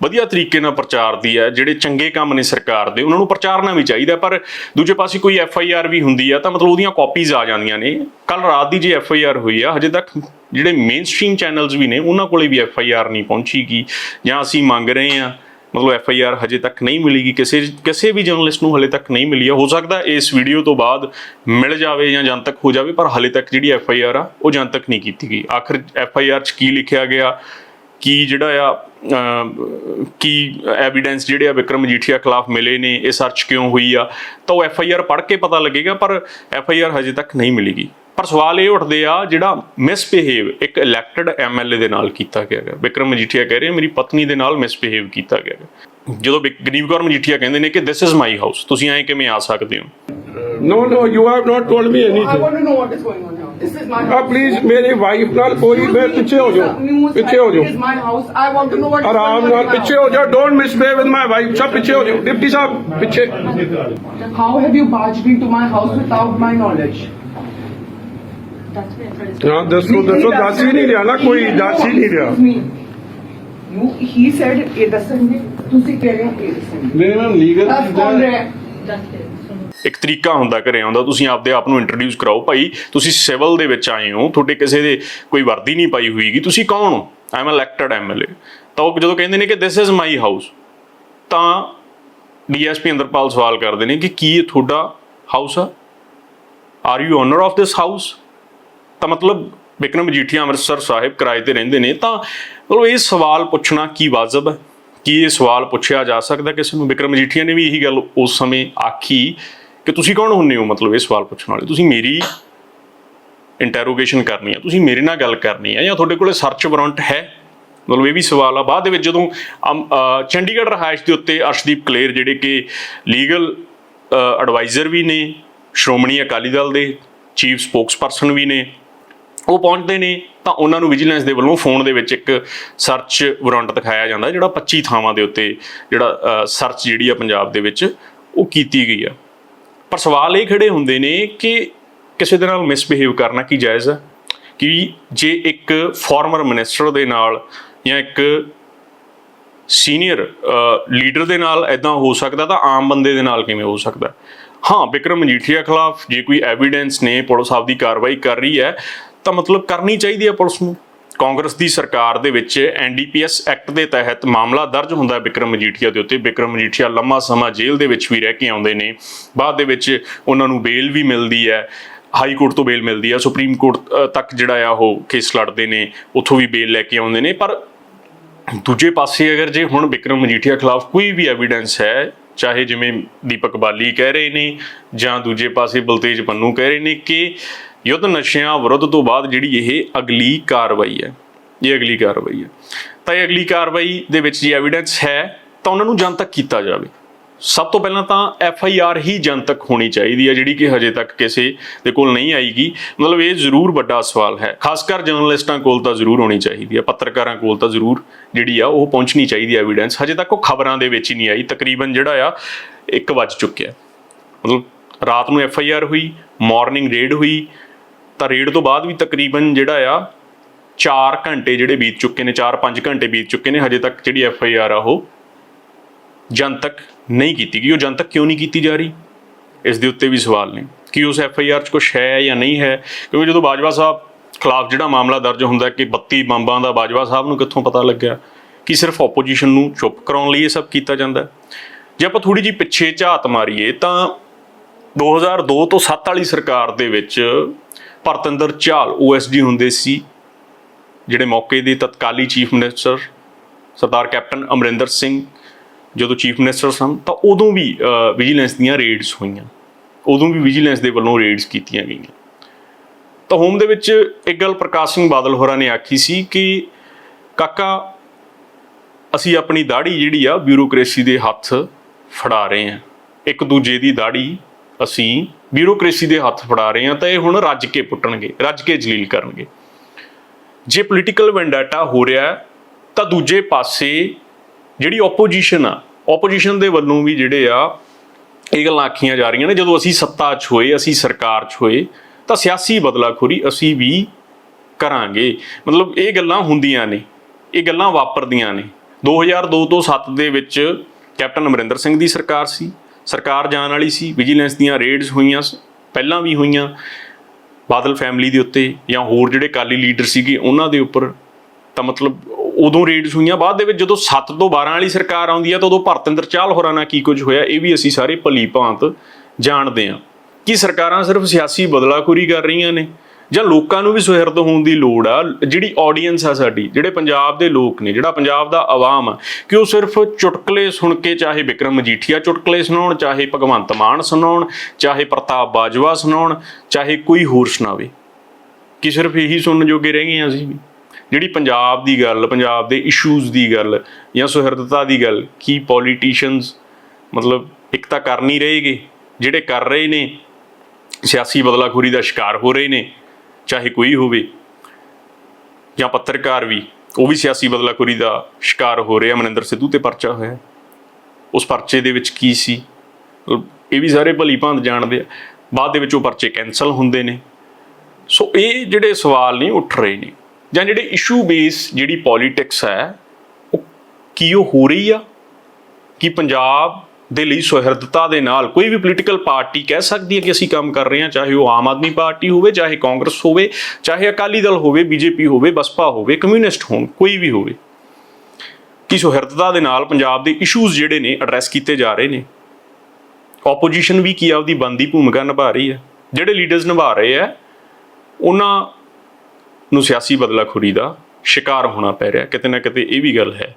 ਵਧੀਆ ਤਰੀਕੇ ਨਾਲ ਪ੍ਰਚਾਰ ਦੀ ਹੈ, ਜਿਹੜੇ ਚੰਗੇ ਕੰਮ ਨੇ ਸਰਕਾਰ ਦੇ, ਉਹਨਾਂ ਨੂੰ ਪ੍ਰਚਾਰਨਾ ਵੀ ਚਾਹੀਦਾ ਪਰ ਦੂਜੇ ਪਾਸੇ ਕੋਈ ਐਫ ਆਈ ਆਰ ਵੀ ਹੁੰਦੀ ਆ ਤਾਂ ਮਤਲਬ ਉਹਦੀਆਂ ਕਾਪੀਜ਼ ਆ ਜਾਂਦੀਆਂ ਨੇ। ਕੱਲ ਰਾਤ ਦੀ ਜੇ ਐਫ ਆਈ ਆਰ ਹੋਈ ਆ, ਹਜੇ ਤੱਕ ਜਿਹੜੇ ਮੇਨ ਮੇਨਸਟ੍ਰੀਮ ਚੈਨਲਸ ਵੀ ਨੇ, ਉਹਨਾਂ ਕੋਲੇ ਵੀ ਐਫ ਆਈ ਆਰ ਨਹੀਂ ਪਹੁੰਚੀਗੀ ਜਾਂ ਅਸੀਂ ਮੰਗ ਰਹੇ ਆ ਮਤਲਬ ਐਫ ਆਈ ਆਰ ਹਜੇ ਤੱਕ ਨਹੀਂ ਮਿਲੇਗੀ, ਕਿਸੇ ਕਿਸੇ ਵੀ ਜਰਨਲਿਸਟ ਨੂੰ ਹਲੇ ਤੱਕ ਨਹੀਂ ਮਿਲੀ ਆ। ਹੋ ਸਕਦਾ ਇਸ ਵੀਡੀਓ ਤੋਂ ਬਾਅਦ ਮਿਲ ਜਾਵੇ ਜਾਂ ਜਨਤਕ ਹੋ ਜਾਵੇ, ਪਰ ਹਲੇ ਤੱਕ ਜਿਹੜੀ ਐਫ ਆਈ ਆਰ ਆ, ਉਹ ਜਨਤਕ ਨਹੀਂ ਕੀਤੀ ਗਈ। ਆਖਰ ਐਫ ਆਈ ਆਰ 'ਚ ਕੀ ਲਿਖਿਆ ਗਿਆ, ਕੀ ਜਿਹੜਾ ਆ ਕੀ ਐਵੀਡੈਂਸ ਜਿਹੜੇ ਆ ਵਿਕਰਮ ਮਜੀਠੀਆ ਖਿਲਾਫ ਮਿਲੇ ਨੇ, ਇਹ ਸਰਚ ਕਿਉਂ ਹੋਈ ਆ? ਤਾਂ ਉਹ ਐਫ ਆਈ ਆਰ ਪੜ੍ਹ ਕੇ ਪਤਾ ਲੱਗੇਗਾ, ਪਰ ਐਫ ਆਈ ਆਰ ਹਜੇ ਤੱਕ ਨਹੀਂ ਮਿਲੇਗੀ। ਪਰ ਸਵਾਲ ਇਹ ਉੱਠਦੇ ਆ ਜਿਹੜਾ ਮਿਸਬਿਹੇਵ ਇੱਕ ਇਲੈਕਟਡ ਐਮਐਲਏ ਦੇ ਨਾਲ ਕੀਤਾ ਗਿਆ ਹੈ ਵਿਕਰਮ ਮਜੀਠੀਆ ਕਹਿ ਰਹੇ ਮੇਰੀ ਪਤਨੀ ਦੇ ਨਾਲ ਮਿਸਬਿਹੇਵ ਕੀਤਾ ਗਿਆ ਹੈ ਜਦੋਂ ਗਨੀਵ ਕੌਰ ਮਜੀਠੀਆ ਕਹਿੰਦੇ ਨੇ ਕਿ ਦਿਸ ਇਜ਼ ਮਾਈ ਹਾਊਸ ਤੁਸੀਂ ਐਂ ਕਿਵੇਂ ਆ ਸਕਦੇ ਹੋ no, you have not told me I anything. want to know what is going on here. This is my Ah, house. please, ਮੇਰੀ ਵਾਈਫ ਨਾਲ ਕੋਈ ਮੈਂ ਪਿੱਛੇ ਹੋ ਜਾਓ ਪਿੱਛੇ ਹੋ ਜਾਓ my house. I want to know what is ਆਰਾਮ going on ਨਾਲ ਪਿੱਛੇ ਹੋ ਜਾਓ don't misbehave with my wife ਸਭ ਪਿੱਛੇ ਹੋ ਜਾਓ ਡਿਪਟੀ ਸਾਹਿਬ ਪਿੱਛੇ. How have you barged into my house without my knowledge? ਹਾਂ ਦੱਸੋ ਦੱਸੋ ਦੱਸ ਹੀ ਨਹੀਂ ਰਿਹਾ ਨਾ ਕੋਈ ਦੱਸ ਹੀ ਨਹੀਂ ਰਿਹਾ। Excuse me. You, he said ਇਹ ਦੱਸਣਗੇ ਤੁਸੀਂ ਕਹਿ ਰਹੇ ਹੋ ਇਹ ਦੱਸਣਗੇ। ਮੇਰੇ ਨਾਲ ਲੀਗਲ ਦੱਸ ਕੌਣ ਰਿਹਾ? ਹੈ? ਇੱਕ ਤਰੀਕਾ ਹੁੰਦਾ ਘਰੇ ਆਉਂਦਾ ਤੁਸੀਂ ਆਪਦੇ ਆਪ ਨੂੰ ਇੰਟਰੋਡਿਊਸ ਕਰਾਓ ਭਾਈ ਤੁਸੀਂ ਸਿਵਲ ਦੇ ਵਿੱਚ ਆਏ ਹੋ ਤੁਹਾਡੇ ਕਿਸੇ ਦੇ ਕੋਈ ਵਰਦੀ ਨਹੀਂ ਪਾਈ ਹੋਈਗੀ ਤੁਸੀਂ ਕੌਣ ਹੋ? ਆਈ ਐਮ ਇਲੈਕਟਡ ਐਮਐਲਏ ਤਾਂ ਉਹ ਜਦੋਂ ਕਹਿੰਦੇ ਨੇ ਕਿ ਦਿਸ ਇਜ਼ ਮਾਈ ਹਾਊਸ ਤਾਂ ਡੀਐਸਪੀ ਅੰਦਰਪਾਲ ਸਵਾਲ ਕਰਦੇ ਨੇ ਕਿ ਕੀ ਇਹ ਤੁਹਾਡਾ ਹਾਊਸ ਆ? Are you owner of this house ਤਾਂ ਮਤਲਬ ਵਿਕਰਮ ਮਜੀਠੀਆ ਅੰਮ੍ਰਿਤਸਰ ਸਾਹਿਬ ਕਿਰਾਏ ਤੇ ਰਹਿੰਦੇ ਨੇ ਤਾਂ ਮਤਲਬ ਇਹ ਸਵਾਲ ਪੁੱਛਣਾ ਕੀ ਵਾਜਬ ਹੈ? ਕੀ ਇਹ ਸਵਾਲ ਪੁੱਛਿਆ ਜਾ ਸਕਦਾ? ਕਿਸੇ ਨੂੰ ਵਿਕਰਮ ਮਜੀਠੀਆ ਨੇ ਵੀ ਇਹੀ ਗੱਲ ਉਸ ਸਮੇਂ ਆਖੀ ਕਿ ਤੁਸੀਂ ਕੌਣ ਹੁੰਨੇ ਹੋ ਮਤਲਬ ਇਹ ਸਵਾਲ ਪੁੱਛਣ ਵਾਲੇ? ਤੁਸੀਂ ਮੇਰੀ ਇੰਟਰੋਗੇਸ਼ਨ ਕਰਨੀ ਹੈ ਤੁਸੀਂ ਮੇਰੇ ਨਾਲ ਗੱਲ ਕਰਨੀ ਹੈ ਜਾਂ ਤੁਹਾਡੇ ਕੋਲੇ ਸਰਚ ਵਾਰੰਟ ਹੈ? ਮਤਲਬ ਇਹ ਵੀ ਸਵਾਲ ਆ। ਬਾਅਦ ਦੇ ਵਿੱਚ ਜਦੋਂ ਅਮ, ਚੰਡੀਗੜ੍ਹ ਰਹਾਇਸ਼ ਦੇ ਉੱਤੇ ਅਰਸ਼ਦੀਪ ਕਲੇਰ ਜਿਹੜੇ ਕਿ ਲੀਗਲ ਐਡਵਾਈਜ਼ਰ ਵੀ ਨੇ ਸ਼੍ਰੋਮਣੀ ਅਕਾਲੀ ਦਲ ਦੇ ਚੀਫ ਸਪੋਕਸਪਰਸਨ ਵੀ ਨੇ ਉਹ ਪਹੁੰਚਦੇ ਨੇ, ਤਾਂ ਉਹਨਾਂ ਨੂੰ ਵਿਜੀਲੈਂਸ ਦੇ ਵੱਲੋਂ ਫੋਨ ਦੇ ਵਿੱਚ ਇੱਕ ਸਰਚ ਵਾਰੰਟ ਦਿਖਾਇਆ ਜਾਂਦਾ ਜਿਹੜਾ 25 ਥਾਵਾਂ ਦੇ ਉੱਤੇ ਜਿਹੜਾ ਸਰਚ ਜਿਹੜੀ ਆ ਪੰਜਾਬ ਦੇ ਵਿੱਚ, ਉਹ ਕੀਤੀ ਗਈ ਆ। ਪਰ ਸਵਾਲ ਇਹ ਖੜੇ ਹੁੰਦੇ ਨੇ ਕਿ ਕਿਸੇ ਦੇ ਨਾਲ ਮਿਸਬਿਹੇਵ ਕਰਨਾ ਕੀ ਜਾਇਜ਼ ਹੈ ਕਿ ਜੇ ਇੱਕ ਫਾਰਮਰ ਮਿਨਿਸਟਰ ਦੇ ਨਾਲ ਜਾਂ ਇੱਕ ਸੀਨੀਅਰ ਲੀਡਰ ਦੇ ਨਾਲ ਐਦਾਂ ਹੋ ਸਕਦਾ, ਤਾਂ ਆਮ ਬੰਦੇ ਦੇ ਨਾਲ ਕਿਵੇਂ ਹੋ ਸਕਦਾ? ਹਾਂ ਵਿਕਰਮ ਮਜੀਠੀਆ ਖਿਲਾਫ ਜੇ ਕੋਈ ਐਵੀਡੈਂਸ ਨੇ, ਪੁਲਿਸ ਆਪਦੀ ਕਾਰਵਾਈ ਕਰ ਰਹੀ ਹੈ ਤਾਂ ਮਤਲਬ ਕਰਨੀ ਚਾਹੀਦੀ ਹੈ ਪੁਲਿਸ ਨੂੰ? ਕਾਂਗਰਸ ਦੀ ਸਰਕਾਰ ਦੇ ਵਿੱਚ ਐਨਡੀਪੀਐਸ ਐਕਟ ਦੇ ਤਹਿਤ ਮਾਮਲਾ ਦਰਜ ਹੁੰਦਾ ਹੈ ਵਿਕਰਮ ਮਜੀਠੀਆ ਦੇ ਉੱਤੇ। ਵਿਕਰਮ ਮਜੀਠੀਆ ਲੰਮਾ ਸਮਾਂ ਜੇਲ੍ਹ ਦੇ ਵਿੱਚ ਵੀ ਰਹਿ ਕੇ ਆਉਂਦੇ ਨੇ। ਬਾਅਦ ਦੇ ਵਿੱਚ ਉਹਨਾਂ ਨੂੰ ਬੇਲ ਵੀ ਮਿਲਦੀ ਹੈ। ਹਾਈ ਕੋਰਟ ਤੋਂ ਬੇਲ ਮਿਲਦੀ ਹੈ। ਸੁਪਰੀਮ ਕੋਰਟ ਤੱਕ ਜਿਹੜਾ ਆ ਉਹ ਕੇਸ ਲੜਦੇ ਨੇ। ਉੱਥੋਂ ਵੀ ਬੇਲ ਲੈ ਕੇ ਆਉਂਦੇ ਨੇ। ਪਰ ਦੂਜੇ ਪਾਸੇ ਅਗਰ ਜੇ ਹੁਣ ਵਿਕਰਮ ਮਜੀਠੀਆ ਖਿਲਾਫ ਕੋਈ ਵੀ ਐਵੀਡੈਂਸ ਹੈ, ਚਾਹੇ ਜਿਵੇਂ ਦੀਪਕ ਬਾਲੀ ਕਹਿ ਰਹੇ ਨੇ ਜਾਂ ਦੂਜੇ ਪਾਸੇ ਬਲਤੇਜ ਪੰਨੂ ਕਹਿ ਰਹੇ ਨੇ ਕਿ ਯੁੱਧ ਨਸ਼ਿਆਂ ਵਿਰੁੱਧ ਤੋਂ ਬਾਅਦ ਜਿਹੜੀ ਇਹ ਅਗਲੀ ਕਾਰਵਾਈ ਹੈ, ਇਹ ਅਗਲੀ ਕਾਰਵਾਈ ਹੈ। ਤਾਂ ਇਹ ਅਗਲੀ ਕਾਰਵਾਈ ਦੇ ਵਿੱਚ ਜੇ ਐਵੀਡੈਂਸ ਹੈ, ਤਾਂ ਉਹਨਾਂ ਨੂੰ ਜਨਤਕ ਕੀਤਾ ਜਾਵੇ। ਸਭ ਤੋਂ ਪਹਿਲਾਂ ਤਾਂ ਐਫ ਆਈ ਆਰ ਹੀ ਜਨਤਕ ਹੋਣੀ ਚਾਹੀਦੀ ਹੈ, ਜਿਹੜੀ ਕਿ ਹਜੇ ਤੱਕ ਕਿਸੇ ਦੇ ਕੋਲ ਨਹੀਂ ਆਈਗੀ। ਮਤਲਬ ਇਹ ਜ਼ਰੂਰ ਵੱਡਾ ਸਵਾਲ ਹੈ। ਖਾਸ ਕਰ ਜਰਨਲਿਸਟਾਂ ਕੋਲ ਤਾਂ ਜ਼ਰੂਰ ਹੋਣੀ ਚਾਹੀਦੀ ਹੈ, ਪੱਤਰਕਾਰਾਂ ਕੋਲ ਤਾਂ ਜ਼ਰੂਰ ਜਿਹੜੀ ਆ, ਉਹ ਪਹੁੰਚਣੀ ਚਾਹੀਦੀ ਹੈ ਐਵੀਡੈਂਸ ਹਜੇ ਤੱਕ ਉਹ ਖਬਰਾਂ ਦੇ ਵਿੱਚ ਹੀ ਨਹੀਂ ਆਈ। ਤਕਰੀਬਨ ਜਿਹੜਾ ਆ 1 ਵੱਜ ਚੁੱਕਿਆ। ਮਤਲਬ ਰਾਤ ਨੂੰ ਐਫ ਆਈ ਆਰ ਹੋਈ ਮਾਰਨਿੰਗ ਰੇਡ ਹੋਈ ਤਾਂ ਰੇਡ ਤੋਂ ਬਾਅਦ ਵੀ ਤਕਰੀਬਨ ਜਿਹੜਾ ਆ 4 ਘੰਟੇ ਜਿਹੜੇ ਬੀਤ ਚੁੱਕੇ ਨੇ 4-5 ਘੰਟੇ ਬੀਤ ਚੁੱਕੇ ਨੇ, ਹਜੇ ਤੱਕ ਜਿਹੜੀ ਐਫ ਆਈ ਆਰ ਆ ਉਹ ਜਨਤਕ ਨਹੀਂ ਕੀਤੀ ਗਈ। ਉਹ ਜਨਤਕ ਕਿਉਂ ਨਹੀਂ ਕੀਤੀ ਜਾ ਰਹੀ? ਇਸ ਦੇ ਉੱਤੇ ਵੀ ਸਵਾਲ ਨੇ ਕਿ ਉਸ ਐਫ ਆਈ ਆਰ 'ਚ ਕੁਝ ਹੈ ਜਾਂ ਨਹੀਂ ਹੈ? ਕਿਉਂਕਿ ਜਦੋਂ ਬਾਜਵਾ ਸਾਹਿਬ ਖਿਲਾਫ ਜਿਹੜਾ ਮਾਮਲਾ ਦਰਜ ਹੁੰਦਾ ਕਿ 32 ਬੰਬਾਂ ਦਾ ਬਾਜਵਾ ਸਾਹਿਬ ਨੂੰ ਕਿੱਥੋਂ ਪਤਾ ਲੱਗਿਆ, ਕਿ ਸਿਰਫ ਆਪੋਜੀਸ਼ਨ ਨੂੰ ਚੁੱਪ ਕਰਾਉਣ ਲਈ ਇਹ ਸਭ ਕੀਤਾ ਜਾਂਦਾ ਜੇ ਆਪਾਂ ਥੋੜੀ ਜੀ ਪਿੱਛੇ ਝਾਤ ਮਾਰੀਏ ਤਾਂ 2002 ਤੋਂ 7 ਵਾਲੀ ਸਰਕਾਰ ਦੇ ਵਿੱਚ ਭਰਤਿੰਦਰ ਚਾਲ ਓਐਸਡੀ ਹੁੰਦੇ ਸੀ, ਜਿਹੜੇ ਮੌਕੇ ਦੇ ਤਤਕਾਲੀ chief minister Sardar captain Amarinder Singh ਜਦੋਂ ਚੀਫ ਮਿਨਿਸਟਰ ਸਨ, ਤਾਂ ਉਦੋਂ ਵੀ ਵਿਜੀਲੈਂਸ ਦੀਆਂ ਰੇਡਸ ਹੋਈਆਂ। ਉਦੋਂ ਵੀ ਵਿਜੀਲੈਂਸ ਦੇ ਵੱਲੋਂ ਰੇਡਸ ਕੀਤੀਆਂ ਗਈਆਂ। ਤਾਂ ਹੋਮ ਦੇ ਵਿੱਚ ਇੱਕ ਗੱਲ ਪ੍ਰਕਾਸ਼ ਸਿੰਘ ਬਾਦਲ ਹੋਰਾਂ ਨੇ ਆਖੀ ਸੀ ਕਿ, ਕਾਕਾ, ਅਸੀਂ ਆਪਣੀ ਦਾੜੀ ਜਿਹੜੀ ਆ ਬਿਊਰੋਕ੍ਰੇਸੀ ਦੇ ਹੱਥ ਫੜਾ ਰਹੇ ਹਾਂ। ਇੱਕ ਦੂਜੇ ਦੀ ਦਾੜੀ ਅਸੀਂ ਬਿਊਰੋਕ੍ਰੇਸੀ ਦੇ ਹੱਥ ਫੜਾ ਰਹੇ ਹਾਂ ਤਾਂ ਇਹ ਹੁਣ ਰੱਜ ਕੇ ਪੁੱਟਣਗੇ, ਰੱਜ ਕੇ ਜਲੀਲ ਕਰਨਗੇ। ਜੇ ਪੋਲੀਟੀਕਲ ਵੈਂਡਾਟਾ ਹੋ ਰਿਹਾ ਤਾਂ ਦੂਜੇ ਪਾਸੇ ਜਿਹੜੀ ਆਪੋਜੀਸ਼ਨ ਆ ਆਪੋਜੀਸ਼ਨ ਦੇ ਵੱਲੋਂ ਵੀ ਜਿਹੜੇ ਆ, ਇਹ ਗੱਲਾਂ ਆਖੀਆਂ ਜਾ ਰਹੀਆਂ ਨੇ, ਜਦੋਂ ਅਸੀਂ ਸੱਤਾ 'ਚ ਹੋਏ, ਅਸੀਂ ਸਰਕਾਰ 'ਚ ਹੋਏ, ਤਾਂ ਸਿਆਸੀ ਬਦਲਾਖੋਰੀ ਅਸੀਂ ਵੀ ਕਰਾਂਗੇ। ਮਤਲਬ ਇਹ ਗੱਲਾਂ ਹੁੰਦੀਆਂ ਨੇ, ਇਹ ਗੱਲਾਂ ਵਾਪਰਦੀਆਂ ਨੇ। 2002 ਤੋਂ 7 ਦੇ ਵਿੱਚ ਕੈਪਟਨ ਅਮਰਿੰਦਰ ਸਿੰਘ ਦੀ ਸਰਕਾਰ ਸੀ ਸਰਕਾਰ ਜਾਣ ਵਾਲੀ ਸੀ ਵਿਜੀਲੈਂਸ ਦੀਆਂ ਰੇਡਸ ਹੋਈਆਂ ਸ- ਪਹਿਲਾਂ ਵੀ ਹੋਈਆਂ, ਬਾਦਲ ਫੈਮਿਲੀ ਦੇ ਉੱਤੇ ਜਾਂ ਹੋਰ ਜਿਹੜੇ ਕਾਲੀ ਲੀਡਰ ਸੀਗੇ, ਉਹਨਾਂ ਦੇ ਉੱਪਰ ਤਾਂ ਮਤਲਬ ਉਦੋਂ ਰੇਡਸ ਹੋਈਆਂ, ਬਾਅਦ ਦੇ ਵਿੱਚ ਜਦੋਂ 7 ਤੋਂ 12 ਵਾਲੀ ਸਰਕਾਰ ਆਉਂਦੀ ਹੈ ਤਾਂ ਉਦੋਂ ਭਰਤਿੰਦਰ ਚਾਲ ਹੋਰਾਂ ਨਾਲ ਕੀ ਕੁਝ ਹੋਇਆ, ਇਹ ਵੀ ਅਸੀਂ ਸਾਰੇ ਭਲੀ ਭਾਂਤ ਜਾਣਦੇ ਹਾਂ। ਕਿ ਸਰਕਾਰਾਂ ਸਿਰਫ ਸਿਆਸੀ ਬਦਲਾਖੋਰੀ ਕਰ ਰਹੀਆਂ ਨੇ? ਜਾਂ ਲੋਕਾਂ ਨੂੰ ਵੀ ਸੁਹਿਰਦ ਹੋਣ ਦੀ ਲੋੜ ਆ, ਜਿਹੜੀ ਆਡੀਅנס ਆ ਸਾਡੀ, ਜਿਹੜੇ ਪੰਜਾਬ ਦੇ ਲੋਕ ਨੇ, ਜਿਹੜਾ ਪੰਜਾਬ ਦਾ ਆਵਾਮ ਆ, ਕਿ ਉਹ ਸਿਰਫ ਚੁਟਕਲੇ ਸੁਣ ਕੇ ਚਾਹੇ ਵਿਕਰਮ ਮਜੀਠੀਆ ਚੁਟਕਲੇ ਸੁਣਾਉਣ, ਚਾਹੇ ਭਗਵੰਤ ਮਾਨ ਸੁਣਾਉਣ, ਚਾਹੇ ਪ੍ਰਤਾਪ ਬਾਜਵਾ ਸੁਣਾਉਣ, ਚਾਹੇ ਕੋਈ ਹੋਰ ਸੁਣਾਵੇ। ਕਿ ਸਿਰਫ ਇਹੀ ਸੁਣਨ ਜੋਗੇ ਰਹਿ ਗਏ ਹਾਂ ਅਸੀਂ ਵੀ। ਜਿਹੜੀ ਪੰਜਾਬ ਦੀ ਗੱਲ, ਪੰਜਾਬ ਦੇ ਇਸ਼ੂਜ਼ ਦੀ ਗੱਲ ਜਾਂ ਸੁਹਿਰਦਤਾ ਦੀ ਗੱਲ, ਕੀ ਪੋਲੀਟੀਸ਼ੀਅਨਸ ਮਤਲਬ ਇੱਕ ਤਾਂ ਕਰ ਨਹੀਂ ਰਹੇਗੇ, ਜਿਹੜੇ ਕਰ ਰਹੇ ਨੇ, ਸਿਆਸੀ ਬਦਲਾਖੋਰੀ ਦਾ ਸ਼ਿਕਾਰ ਹੋ ਰਹੇ ਨੇ ਚਾਹੇ ਕੋਈ ਹੋਵੇ ਜਾਂ ਪੱਤਰਕਾਰ ਵੀ, ਉਹ ਵੀ ਸਿਆਸੀ ਬਦਲਾਖੋਰੀ ਦਾ ਸ਼ਿਕਾਰ ਹੋ ਰਿਹਾ ਮਨਿੰਦਰ ਸਿੱਧੂ ਤੇ ਪਰਚਾ ਹੋਇਆ। ਉਸ ਪਰਚੇ ਦੇ ਵਿੱਚ ਕੀ ਸੀ? ਮਤਲਬ ਇਹ ਵੀ ਸਾਰੇ ਭਲੀ ਭਾਂਤ ਜਾਣਦੇ ਆ। ਬਾਅਦ ਦੇ ਵਿੱਚ ਉਹ ਪਰਚੇ ਕੈਨਸਲ ਹੁੰਦੇ ਨੇ। ਸੋ ਇਹ ਜਿਹੜੇ ਸਵਾਲ ਨੇ ਉੱਠ ਰਹੇ ਨੇ। ਜਾਂ ਜਿਹੜੇ ਇਸ਼ੂ ਬੇਸ ਜਿਹੜੀ ਪੋਲਿਟਿਕਸ ਹੈ, ਉਹ ਕੀ ਉਹ ਹੋ ਰਹੀ ਆ? ਕਿ ਪੰਜਾਬ ਦੇ ਲਈ ਸੁਹਿਰਦਤਾ ਦੇ ਨਾਲ ਕੋਈ ਵੀ ਪੋਲੀਟੀਕਲ ਪਾਰਟੀ ਕਹਿ ਸਕਦੀ ਹੈ ਕਿ ਅਸੀਂ ਕੰਮ ਕਰ ਰਹੇ ਹਾਂ, ਚਾਹੇ ਉਹ ਆਮ ਆਦਮੀ ਪਾਰਟੀ ਹੋਵੇ, ਚਾਹੇ ਕਾਂਗਰਸ ਹੋਵੇ, ਚਾਹੇ ਅਕਾਲੀ ਦਲ ਹੋਵੇ, ਬੀਜੇਪੀ ਹੋਵੇ, ਬਸਪਾ ਹੋਵੇ ਕਮਿਊਨਿਸਟ ਹੋਣ, ਕੋਈ ਵੀ ਹੋਵੇ। ਕਿ ਸੁਹਿਰਦਤਾ ਦੇ ਨਾਲ ਪੰਜਾਬ ਦੇ ਇਸ਼ੂਜ਼ ਜਿਹੜੇ ਨੇ ਐਡਰੈਸ ਕੀਤੇ ਜਾ ਰਹੇ ਨੇ। ਆਪੋਜੀਸ਼ਨ ਵੀ ਕੀ ਆਪਦੀ ਬੰਦੀ ਭੂਮਿਕਾ ਨਿਭਾ ਰਹੀ ਹੈ। ਜਿਹੜੇ ਲੀਡਰਸ ਨਿਭਾ ਰਹੇ ਆ ਉਹਨਾਂ ਨੂੰ ਸਿਆਸੀ ਬਦਲਾਖੋਰੀ ਦਾ ਸ਼ਿਕਾਰ ਹੋਣਾ ਪੈ ਰਿਹਾ, ਕਿਤੇ ਨਾ ਕਿਤੇ ਇਹ ਵੀ ਗੱਲ ਹੈ।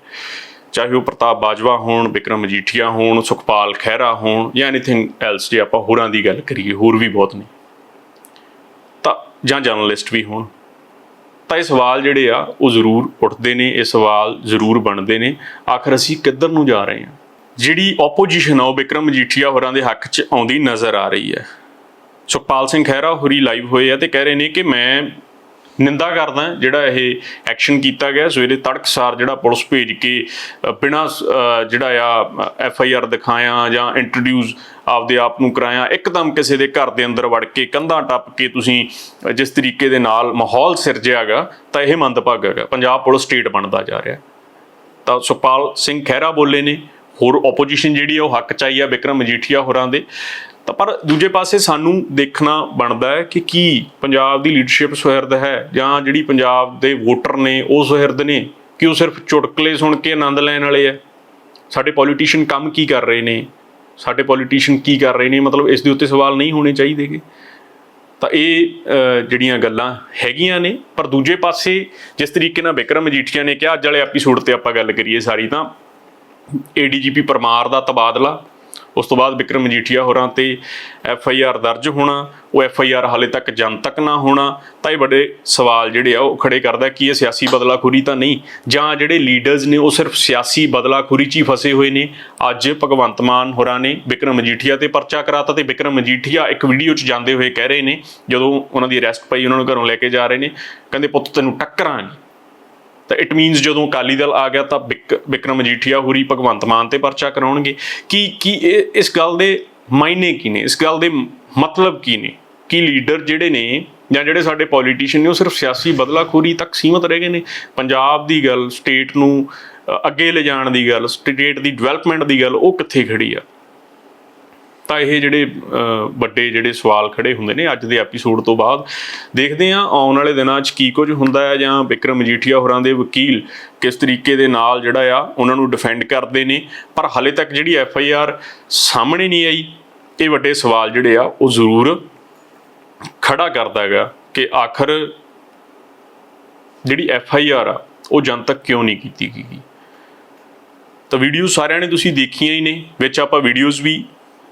ਚਾਹੇ ਉਹ ਪ੍ਰਤਾਪ ਬਾਜਵਾ ਹੋਣ, ਵਿਕਰਮ ਮਜੀਠੀਆ ਹੋਣ, ਸੁਖਪਾਲ ਖਹਿਰਾ ਹੋਣ ਜਾਂ ਐਨੀਥਿੰਗ ਐਲਸ ਜੇ ਆਪਾਂ ਹੋਰਾਂ ਦੀ ਗੱਲ ਕਰੀਏ, ਹੋਰ ਵੀ ਬਹੁਤ ਨੇ। ਤਾਂ ਜਾਂ ਜਰਨਲਿਸਟ ਵੀ ਹੋਣ। ਤਾਂ ਇਹ ਸਵਾਲ ਜਿਹੜੇ ਆ, ਉਹ ਜ਼ਰੂਰ ਉੱਠਦੇ ਨੇ, ਇਹ ਸਵਾਲ ਜ਼ਰੂਰ ਬਣਦੇ ਨੇ। ਆਖਰ ਅਸੀਂ ਕਿੱਧਰ ਨੂੰ ਜਾ ਰਹੇ ਹਾਂ? ਜਿਹੜੀ ਆਪੋਜੀਸ਼ਨ ਆ, ਉਹ ਵਿਕਰਮ ਮਜੀਠੀਆ ਹੋਰਾਂ ਦੇ ਹੱਕ 'ਚ ਆਉਂਦੀ ਨਜ਼ਰ ਆ ਰਹੀ ਹੈ। ਸੁਖਪਾਲ ਸਿੰਘ ਖਹਿਰਾ ਹੋਰੀ ਲਾਈਵ ਹੋਏ ਆ ਤੇ ਕਹਿ ਰਹੇ ਨੇ ਕਿ ਮੈਂ ਨਿੰਦਾ ਕਰਦਾ ਜਿਹੜਾ ਇਹ ਐਕਸ਼ਨ ਕੀਤਾ ਗਿਆ ਸਵੇਰੇ ਤੜਕਸਾਰ ਜਿਹੜਾ ਪੁਲਿਸ ਭੇਜ ਕੇ ਅ, ਬਿਨਾਂ ਜਿਹੜਾ ਆ ਐਫ ਆਈ ਆਰ ਦਿਖਾਇਆ ਜਾਂ ਇੰਟਰੋਡਿਊਸ ਆਪਦੇ ਆਪ ਨੂੰ ਕਰਾਇਆ ਇੱਕਦਮ ਕਿਸੇ ਦੇ ਘਰ ਦੇ ਅੰਦਰ ਵੜ ਕੇ ਕੰਧਾਂ ਟੱਪ ਕੇ ਤੁਸੀਂ ਜਿਸ ਤਰੀਕੇ ਦੇ ਨਾਲ ਮਾਹੌਲ ਸਿਰਜਿਆਗਾ ਤਾਂ ਇਹ ਮੰਦਭਾਗਾ ਹੈਗਾ। ਪੰਜਾਬ ਪੁਲਿਸ ਸਟੇਟ ਬਣਦਾ ਜਾ ਰਿਹਾ ਤਾਂ ਸੁਖਪਾਲ ਸਿੰਘ ਖਹਿਰਾ ਬੋਲੇ ਨੇ ਹੋਰ ਆਪੋਜੀਸ਼ਨ ਜਿਹੜੀ ਆ ਉਹ ਹੱਕ ਚਾਹੀ ਆ ਵਿਕਰਮ ਮਜੀਠੀਆ ਹੋਰਾਂ ਦੇ। ਤਾਂ ਪਰ ਦੂਜੇ ਪਾਸੇ ਸਾਨੂੰ ਦੇਖਣਾ ਬਣਦਾ ਹੈ ਕਿ ਕੀ ਪੰਜਾਬ ਦੀ ਲੀਡਰਸ਼ਿਪ ਸੁਹਿਰਦ ਹੈ ਜਾਂ ਜਿਹੜੀ ਪੰਜਾਬ ਦੇ ਵੋਟਰ ਨੇ ਉਹ ਸੁਹਿਰਦ ਨੇ, ਕਿ ਉਹ ਸਿਰਫ ਚੁਟਕਲੇ ਸੁਣ ਕੇ ਆਨੰਦ ਲੈਣ ਵਾਲੇ ਆ ਸਾਡੇ ਪੋਲੀਟੀਸ਼ੀਅਨ ਕੰਮ ਕੀ ਕਰ ਰਹੇ ਨੇ? ਸਾਡੇ ਪੋਲੀਟੀਸ਼ੀਅਨ ਕੀ ਕਰ ਰਹੇ ਨੇ? ਮਤਲਬ ਇਸ ਦੇ ਉੱਤੇ ਸਵਾਲ ਨਹੀਂ ਹੋਣੇ ਚਾਹੀਦੇਗੇ ਤਾਂ ਇਹ ਜਿਹੜੀਆਂ ਗੱਲਾਂ ਹੈਗੀਆਂ ਨੇ, ਪਰ ਦੂਜੇ ਪਾਸੇ ਜਿਸ ਤਰੀਕੇ ਨਾਲ ਵਿਕਰਮ ਮਜੀਠੀਆ ਨੇ ਕਿਹਾ, ਅੱਜ ਵਾਲੇ ਐਪੀਸੋਡ ਤੇ ਆਪਾਂ ਗੱਲ ਕਰੀਏ ਸਾਰੀ, ਤਾਂ ਏਡੀਜੀਪੀ ਪਰਮਾਰ ਦਾ ਤਬਾਦਲਾ ਉਸ ਤੋਂ ਬਾਅਦ ਵਿਕਰਮ ਮਜੀਠੀਆ ਹੋਰਾਂ ਤੇ ਐਫ ਆਈ ਆਰ ਦਰਜ ਹੋਣਾ, ਉਹ ਐਫ ਆਈ ਆਰ ਹਾਲੇ ਤੱਕ ਜਨਤਕ ਨਾ ਹੋਣਾ, ਤਾਂ ਇਹ ਬੜੇ ਸਵਾਲ ਜਿਹੜੇ ਆ ਉਹ ਖੜੇ ਕਰਦਾ ਕਿ ਇਹ ਸਿਆਸੀ ਬਦਲਾਖੋਰੀ ਤਾਂ ਨਹੀਂ, ਜਾਂ ਜਿਹੜੇ ਲੀਡਰਸ ਨੇ ਉਹ ਸਿਰਫ ਸਿਆਸੀ ਬਦਲਾਖੋਰੀ 'ਚ ਹੀ ਫਸੇ ਹੋਏ ਨੇ। ਅੱਜ ਭਗਵੰਤ ਮਾਨ ਹੋਰਾਂ ਨੇ ਵਿਕਰਮ ਮਜੀਠੀਆ ਤੇ ਪਰਚਾ ਕਰਾਤਾ ਤੇ ਵਿਕਰਮ ਮਜੀਠੀਆ ਇੱਕ ਵੀਡੀਓ 'ਚ ਜਾਂਦੇ ਹੋਏ ਕਹਿ ਰਹੇ ਨੇ, ਜਦੋਂ ਉਹਨਾਂ ਦੀ ਅਰੈਸਟ ਪਈ, ਉਹਨਾਂ ਨੂੰ ਘਰੋਂ ਲੈ ਕੇ ਜਾ ਰਹੇ ਨੇ, ਕਹਿੰਦੇ ਪੁੱਤ ਤੈਨੂੰ ਟੱਕਰਾਂ ਤਾਂ ਇਟ ਮੀਨਸ ਜਦੋਂ ਅਕਾਲੀ ਦਲ ਆ ਗਿਆ ਤਾਂ ਵਿਕ- ਵਿਕਰਮ ਮਜੀਠੀਆ ਹੋਰੀ, ਭਗਵੰਤ ਮਾਨ ਤੇ ਪਰਚਾ ਕਰਾਉਣਗੇ। ਕੀ ਕੀ ਇਹ, ਇਸ ਗੱਲ ਦੇ ਮਾਇਨੇ ਕੀ ਨੇ? ਇਸ ਗੱਲ ਦੇ ਮਤਲਬ ਕੀ ਨੇ? ਕੀ ਲੀਡਰ ਜਿਹੜੇ ਨੇ ਜਾਂ ਜਿਹੜੇ ਸਾਡੇ ਪੋਲੀਟੀਸ਼ੀਅਨ ਨੇ ਉਹ ਸਿਰਫ ਸਿਆਸੀ ਬਦਲਾਖੋਰੀ ਤੱਕ ਸੀਮਤ ਰਹਿ ਗਏ ਨੇ? ਪੰਜਾਬ ਦੀ ਗੱਲ ਸਟੇਟ ਨੂੰ ਅੱਗੇ ਲਿਜਾਣ ਦੀ ਗੱਲ ਸਟੇਟ ਦੀ ਡਿਵੈਲਪਮੈਂਟ ਦੀ ਗੱਲ, ਉਹ ਕਿੱਥੇ ਖੜੀ ਆ? ਤਾਂ ਇਹ ਜਿਹੜੇ ਵੱਡੇ ਜਿਹੜੇ ਸਵਾਲ ਖੜੇ ਹੁੰਦੇ ਨੇ ਅੱਜ ਦੇ ਐਪੀਸੋਡ ਤੋਂ ਬਾਅਦ, ਦੇਖਦੇ ਹਾਂ ਆਉਣ ਵਾਲੇ ਦਿਨਾਂ 'ਚ ਕੀ ਕੁਝ ਹੁੰਦਾ ਹੈ ਜਾਂ ਵਿਕਰਮ ਮਜੀਠੀਆ ਹੋਰਾਂ ਦੇ ਵਕੀਲ ਕਿਸ ਤਰੀਕੇ ਦੇ ਨਾਲ ਜਿਹੜਾ ਆ ਉਹਨਾਂ ਨੂੰ ਡਿਫੈਂਡ ਕਰਦੇ ਨੇ। ਪਰ ਹਾਲੇ ਤੱਕ ਜਿਹੜੀ ਐਫ ਆਈ ਆਰ ਸਾਹਮਣੇ ਨਹੀਂ ਆਈ, ਇਹ ਵੱਡੇ ਸਵਾਲ ਜਿਹੜੇ ਆ ਉਹ ਜ਼ਰੂਰ ਖੜਾ ਕਰਦਾ ਹੈਗਾ ਕਿ ਆਖਰ ਜਿਹੜੀ ਐਫ ਆਈ ਆਰ ਆ, ਉਹ ਜਨਤਕ ਕਿਉਂ ਨਹੀਂ ਕੀਤੀ ਗਈ? ਤਾਂ ਵੀਡੀਓ ਸਾਰਿਆਂ ਨੇ ਤੁਸੀਂ ਦੇਖੀਆਂ ਹੀ ਨੇ, ਵਿੱਚ ਆਪਾਂ ਵੀਡੀਓਜ਼ ਵੀ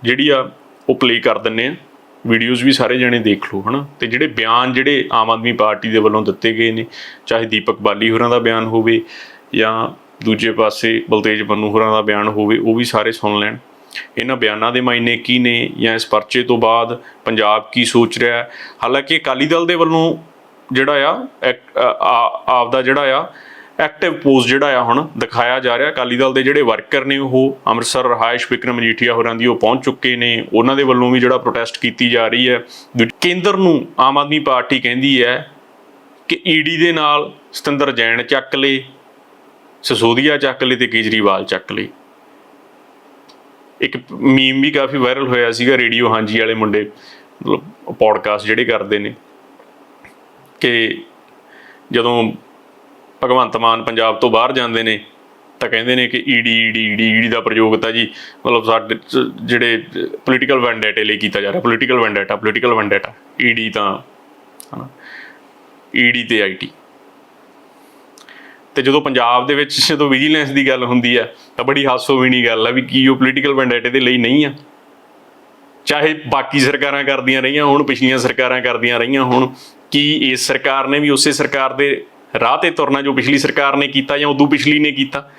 ਜਿਹੜੀ ਆ ਉਹ ਪਲੇ ਕਰ ਦਿੰਨੇ ਆ। ਵੀਡੀਓਜ਼ ਵੀ ਸਾਰੇ ਜਣੇ ਦੇਖ ਲਓ, ਹਨਾ। ਤੇ ਜਿਹੜੇ ਬਿਆਨ ਜਿਹੜੇ ਆਮ ਆਦਮੀ ਪਾਰਟੀ ਦੇ ਵੱਲੋਂ ਦਿੱਤੇ ਗਏ ਨੇ, ਚਾਹੇ ਦੀਪਕ ਬਾਲੀ ਹੋਰਾਂ ਦਾ ਬਿਆਨ ਹੋਵੇ ਜਾਂ ਦੂਜੇ ਪਾਸੇ ਬਲਤੇਜ ਪੰਨੂ ਹੋਰਾਂ ਦਾ ਬਿਆਨ ਹੋਵੇ, ਉਹ ਵੀ ਸਾਰੇ ਸੁਣ ਲੈਣ। ਇਹਨਾਂ ਬਿਆਨਾਂ ਦੇ ਮਾਇਨੇ ਕੀ ਨੇ ਜਾਂ ਇਸ ਪਰਚੇ ਤੋਂ ਬਾਅਦ ਪੰਜਾਬ ਕੀ ਸੋਚ ਰਿਹਾ ਹੈ? ਹਾਲਾਂਕਿ ਅਕਾਲੀ ਦਲ ਦੇ ਵੱਲੋਂ ਜਿਹੜਾ ਆ ਐਕ- ਆ- ਆ- ਆਪਦਾ ਜਿਹੜਾ ਆ ਐਕਟਿਵ ਪੋਜ਼ ਜਿਹੜਾ ਆ ਹੁਣ ਦਿਖਾਇਆ ਜਾ ਰਿਹਾ, ਅਕਾਲੀ ਦਲ ਦੇ ਜਿਹੜੇ ਵਰਕਰ ਨੇ ਉਹ, ਅੰਮ੍ਰਿਤਸਰ ਰਹਾਇਸ਼ ਵਿਕਰਮ ਮਜੀਠੀਆ ਹੋਰਾਂ ਦੀ ਉਹ ਪਹੁੰਚ ਚੁੱਕੇ ਨੇ, ਉਹਨਾਂ ਦੇ ਵੱਲੋਂ ਵੀ ਜਿਹੜਾ ਪ੍ਰੋਟੈਸਟ ਕੀਤੀ ਜਾ ਰਹੀ ਹੈ। ਕੇਂਦਰ ਨੂੰ ਆਮ ਆਦਮੀ ਪਾਰਟੀ ਕਹਿੰਦੀ ਹੈ ਕਿ ਈਡੀ ਦੇ ਨਾਲ ਸਤਿੰਦਰ ਜੈਨ ਚੱਕ ਲੇ, ਸਸੋਦੀਆ ਚੱਕ ਲੇ ਤੇ ਕੇਜਰੀਵਾਲ ਚੱਕ ਲੇ। ਇੱਕ ਮੀਮ ਵੀ ਕਾਫੀ ਵਾਇਰਲ ਹੋਇਆ ਸੀਗਾ ਰੇਡੀਓ ਹਾਂਜੀ ਵਾਲੇ ਮੁੰਡੇ, ਮਤਲਬ ਪੋਡਕਾਸਟ ਜਿਹੜੇ ਕਰਦੇ ਨੇ, ਕਿ ਜਦੋਂ ਭਗਵੰਤ ਮਾਨ ਪੰਜਾਬ ਤੋਂ ਬਾਹਰ ਜਾਂਦੇ ਨੇ, ਤਾਂ ਕਹਿੰਦੇ ਨੇ ਕਿ ਈਡੀ ਈਡੀ ਈਡੀ ਈਡੀ ਦਾ ਪ੍ਰਯੋਗ ਤਾਂ ਜੀ ਮਤਲਬ ਸਾਡੇ ਜਿਹੜੇ ਪੋਲੀਟੀਕਲ ਵੈਂਡੇਟੇ ਲਈ ਕੀਤਾ ਜਾ ਰਿਹਾ political vendetta political vendetta ED ਤਾਂ, ਹਨਾ ਈਡੀ ਤੇ ਆਈਟੀ ਤੇ ਜਦੋਂ ਪੰਜਾਬ ਦੇ ਵਿੱਚ ਜਦੋਂ ਵਿਜੀਲੈਂਸ ਦੀ ਗੱਲ ਹੁੰਦੀ ਆ, ਤਾਂ ਬੜੀ ਹਾਸੋਹੀਣੀ ਗੱਲ ਆ ਵੀ ਕੀ ਉਹ ਪੋਲੀਟੀਕਲ ਵੈਂਡੇਟੇ ਦੇ ਲਈ ਨਹੀਂ ਆ। ਚਾਹੇ ਬਾਕੀ ਸਰਕਾਰਾਂ ਕਰਦੀਆਂ ਰਹੀਆਂ ਹੋਣ, ਪਿਛਲੀਆਂ ਸਰਕਾਰਾਂ ਕਰਦੀਆਂ ਰਹੀਆਂ ਹੋਣ, ਕੀ ਇਸ ਸਰਕਾਰ ਨੇ ਵੀ ਉਸੇ ਸਰਕਾਰ ਦੇ ਰਾਹ ਤੇ ਤੁਰਨਾ ਜੋ ਪਿਛਲੀ ਸਰਕਾਰ ਨੇ ਕੀਤਾ ਜਾਂ ਉਦੋਂ ਪਿਛਲੀ ਨੇ ਕੀਤਾ,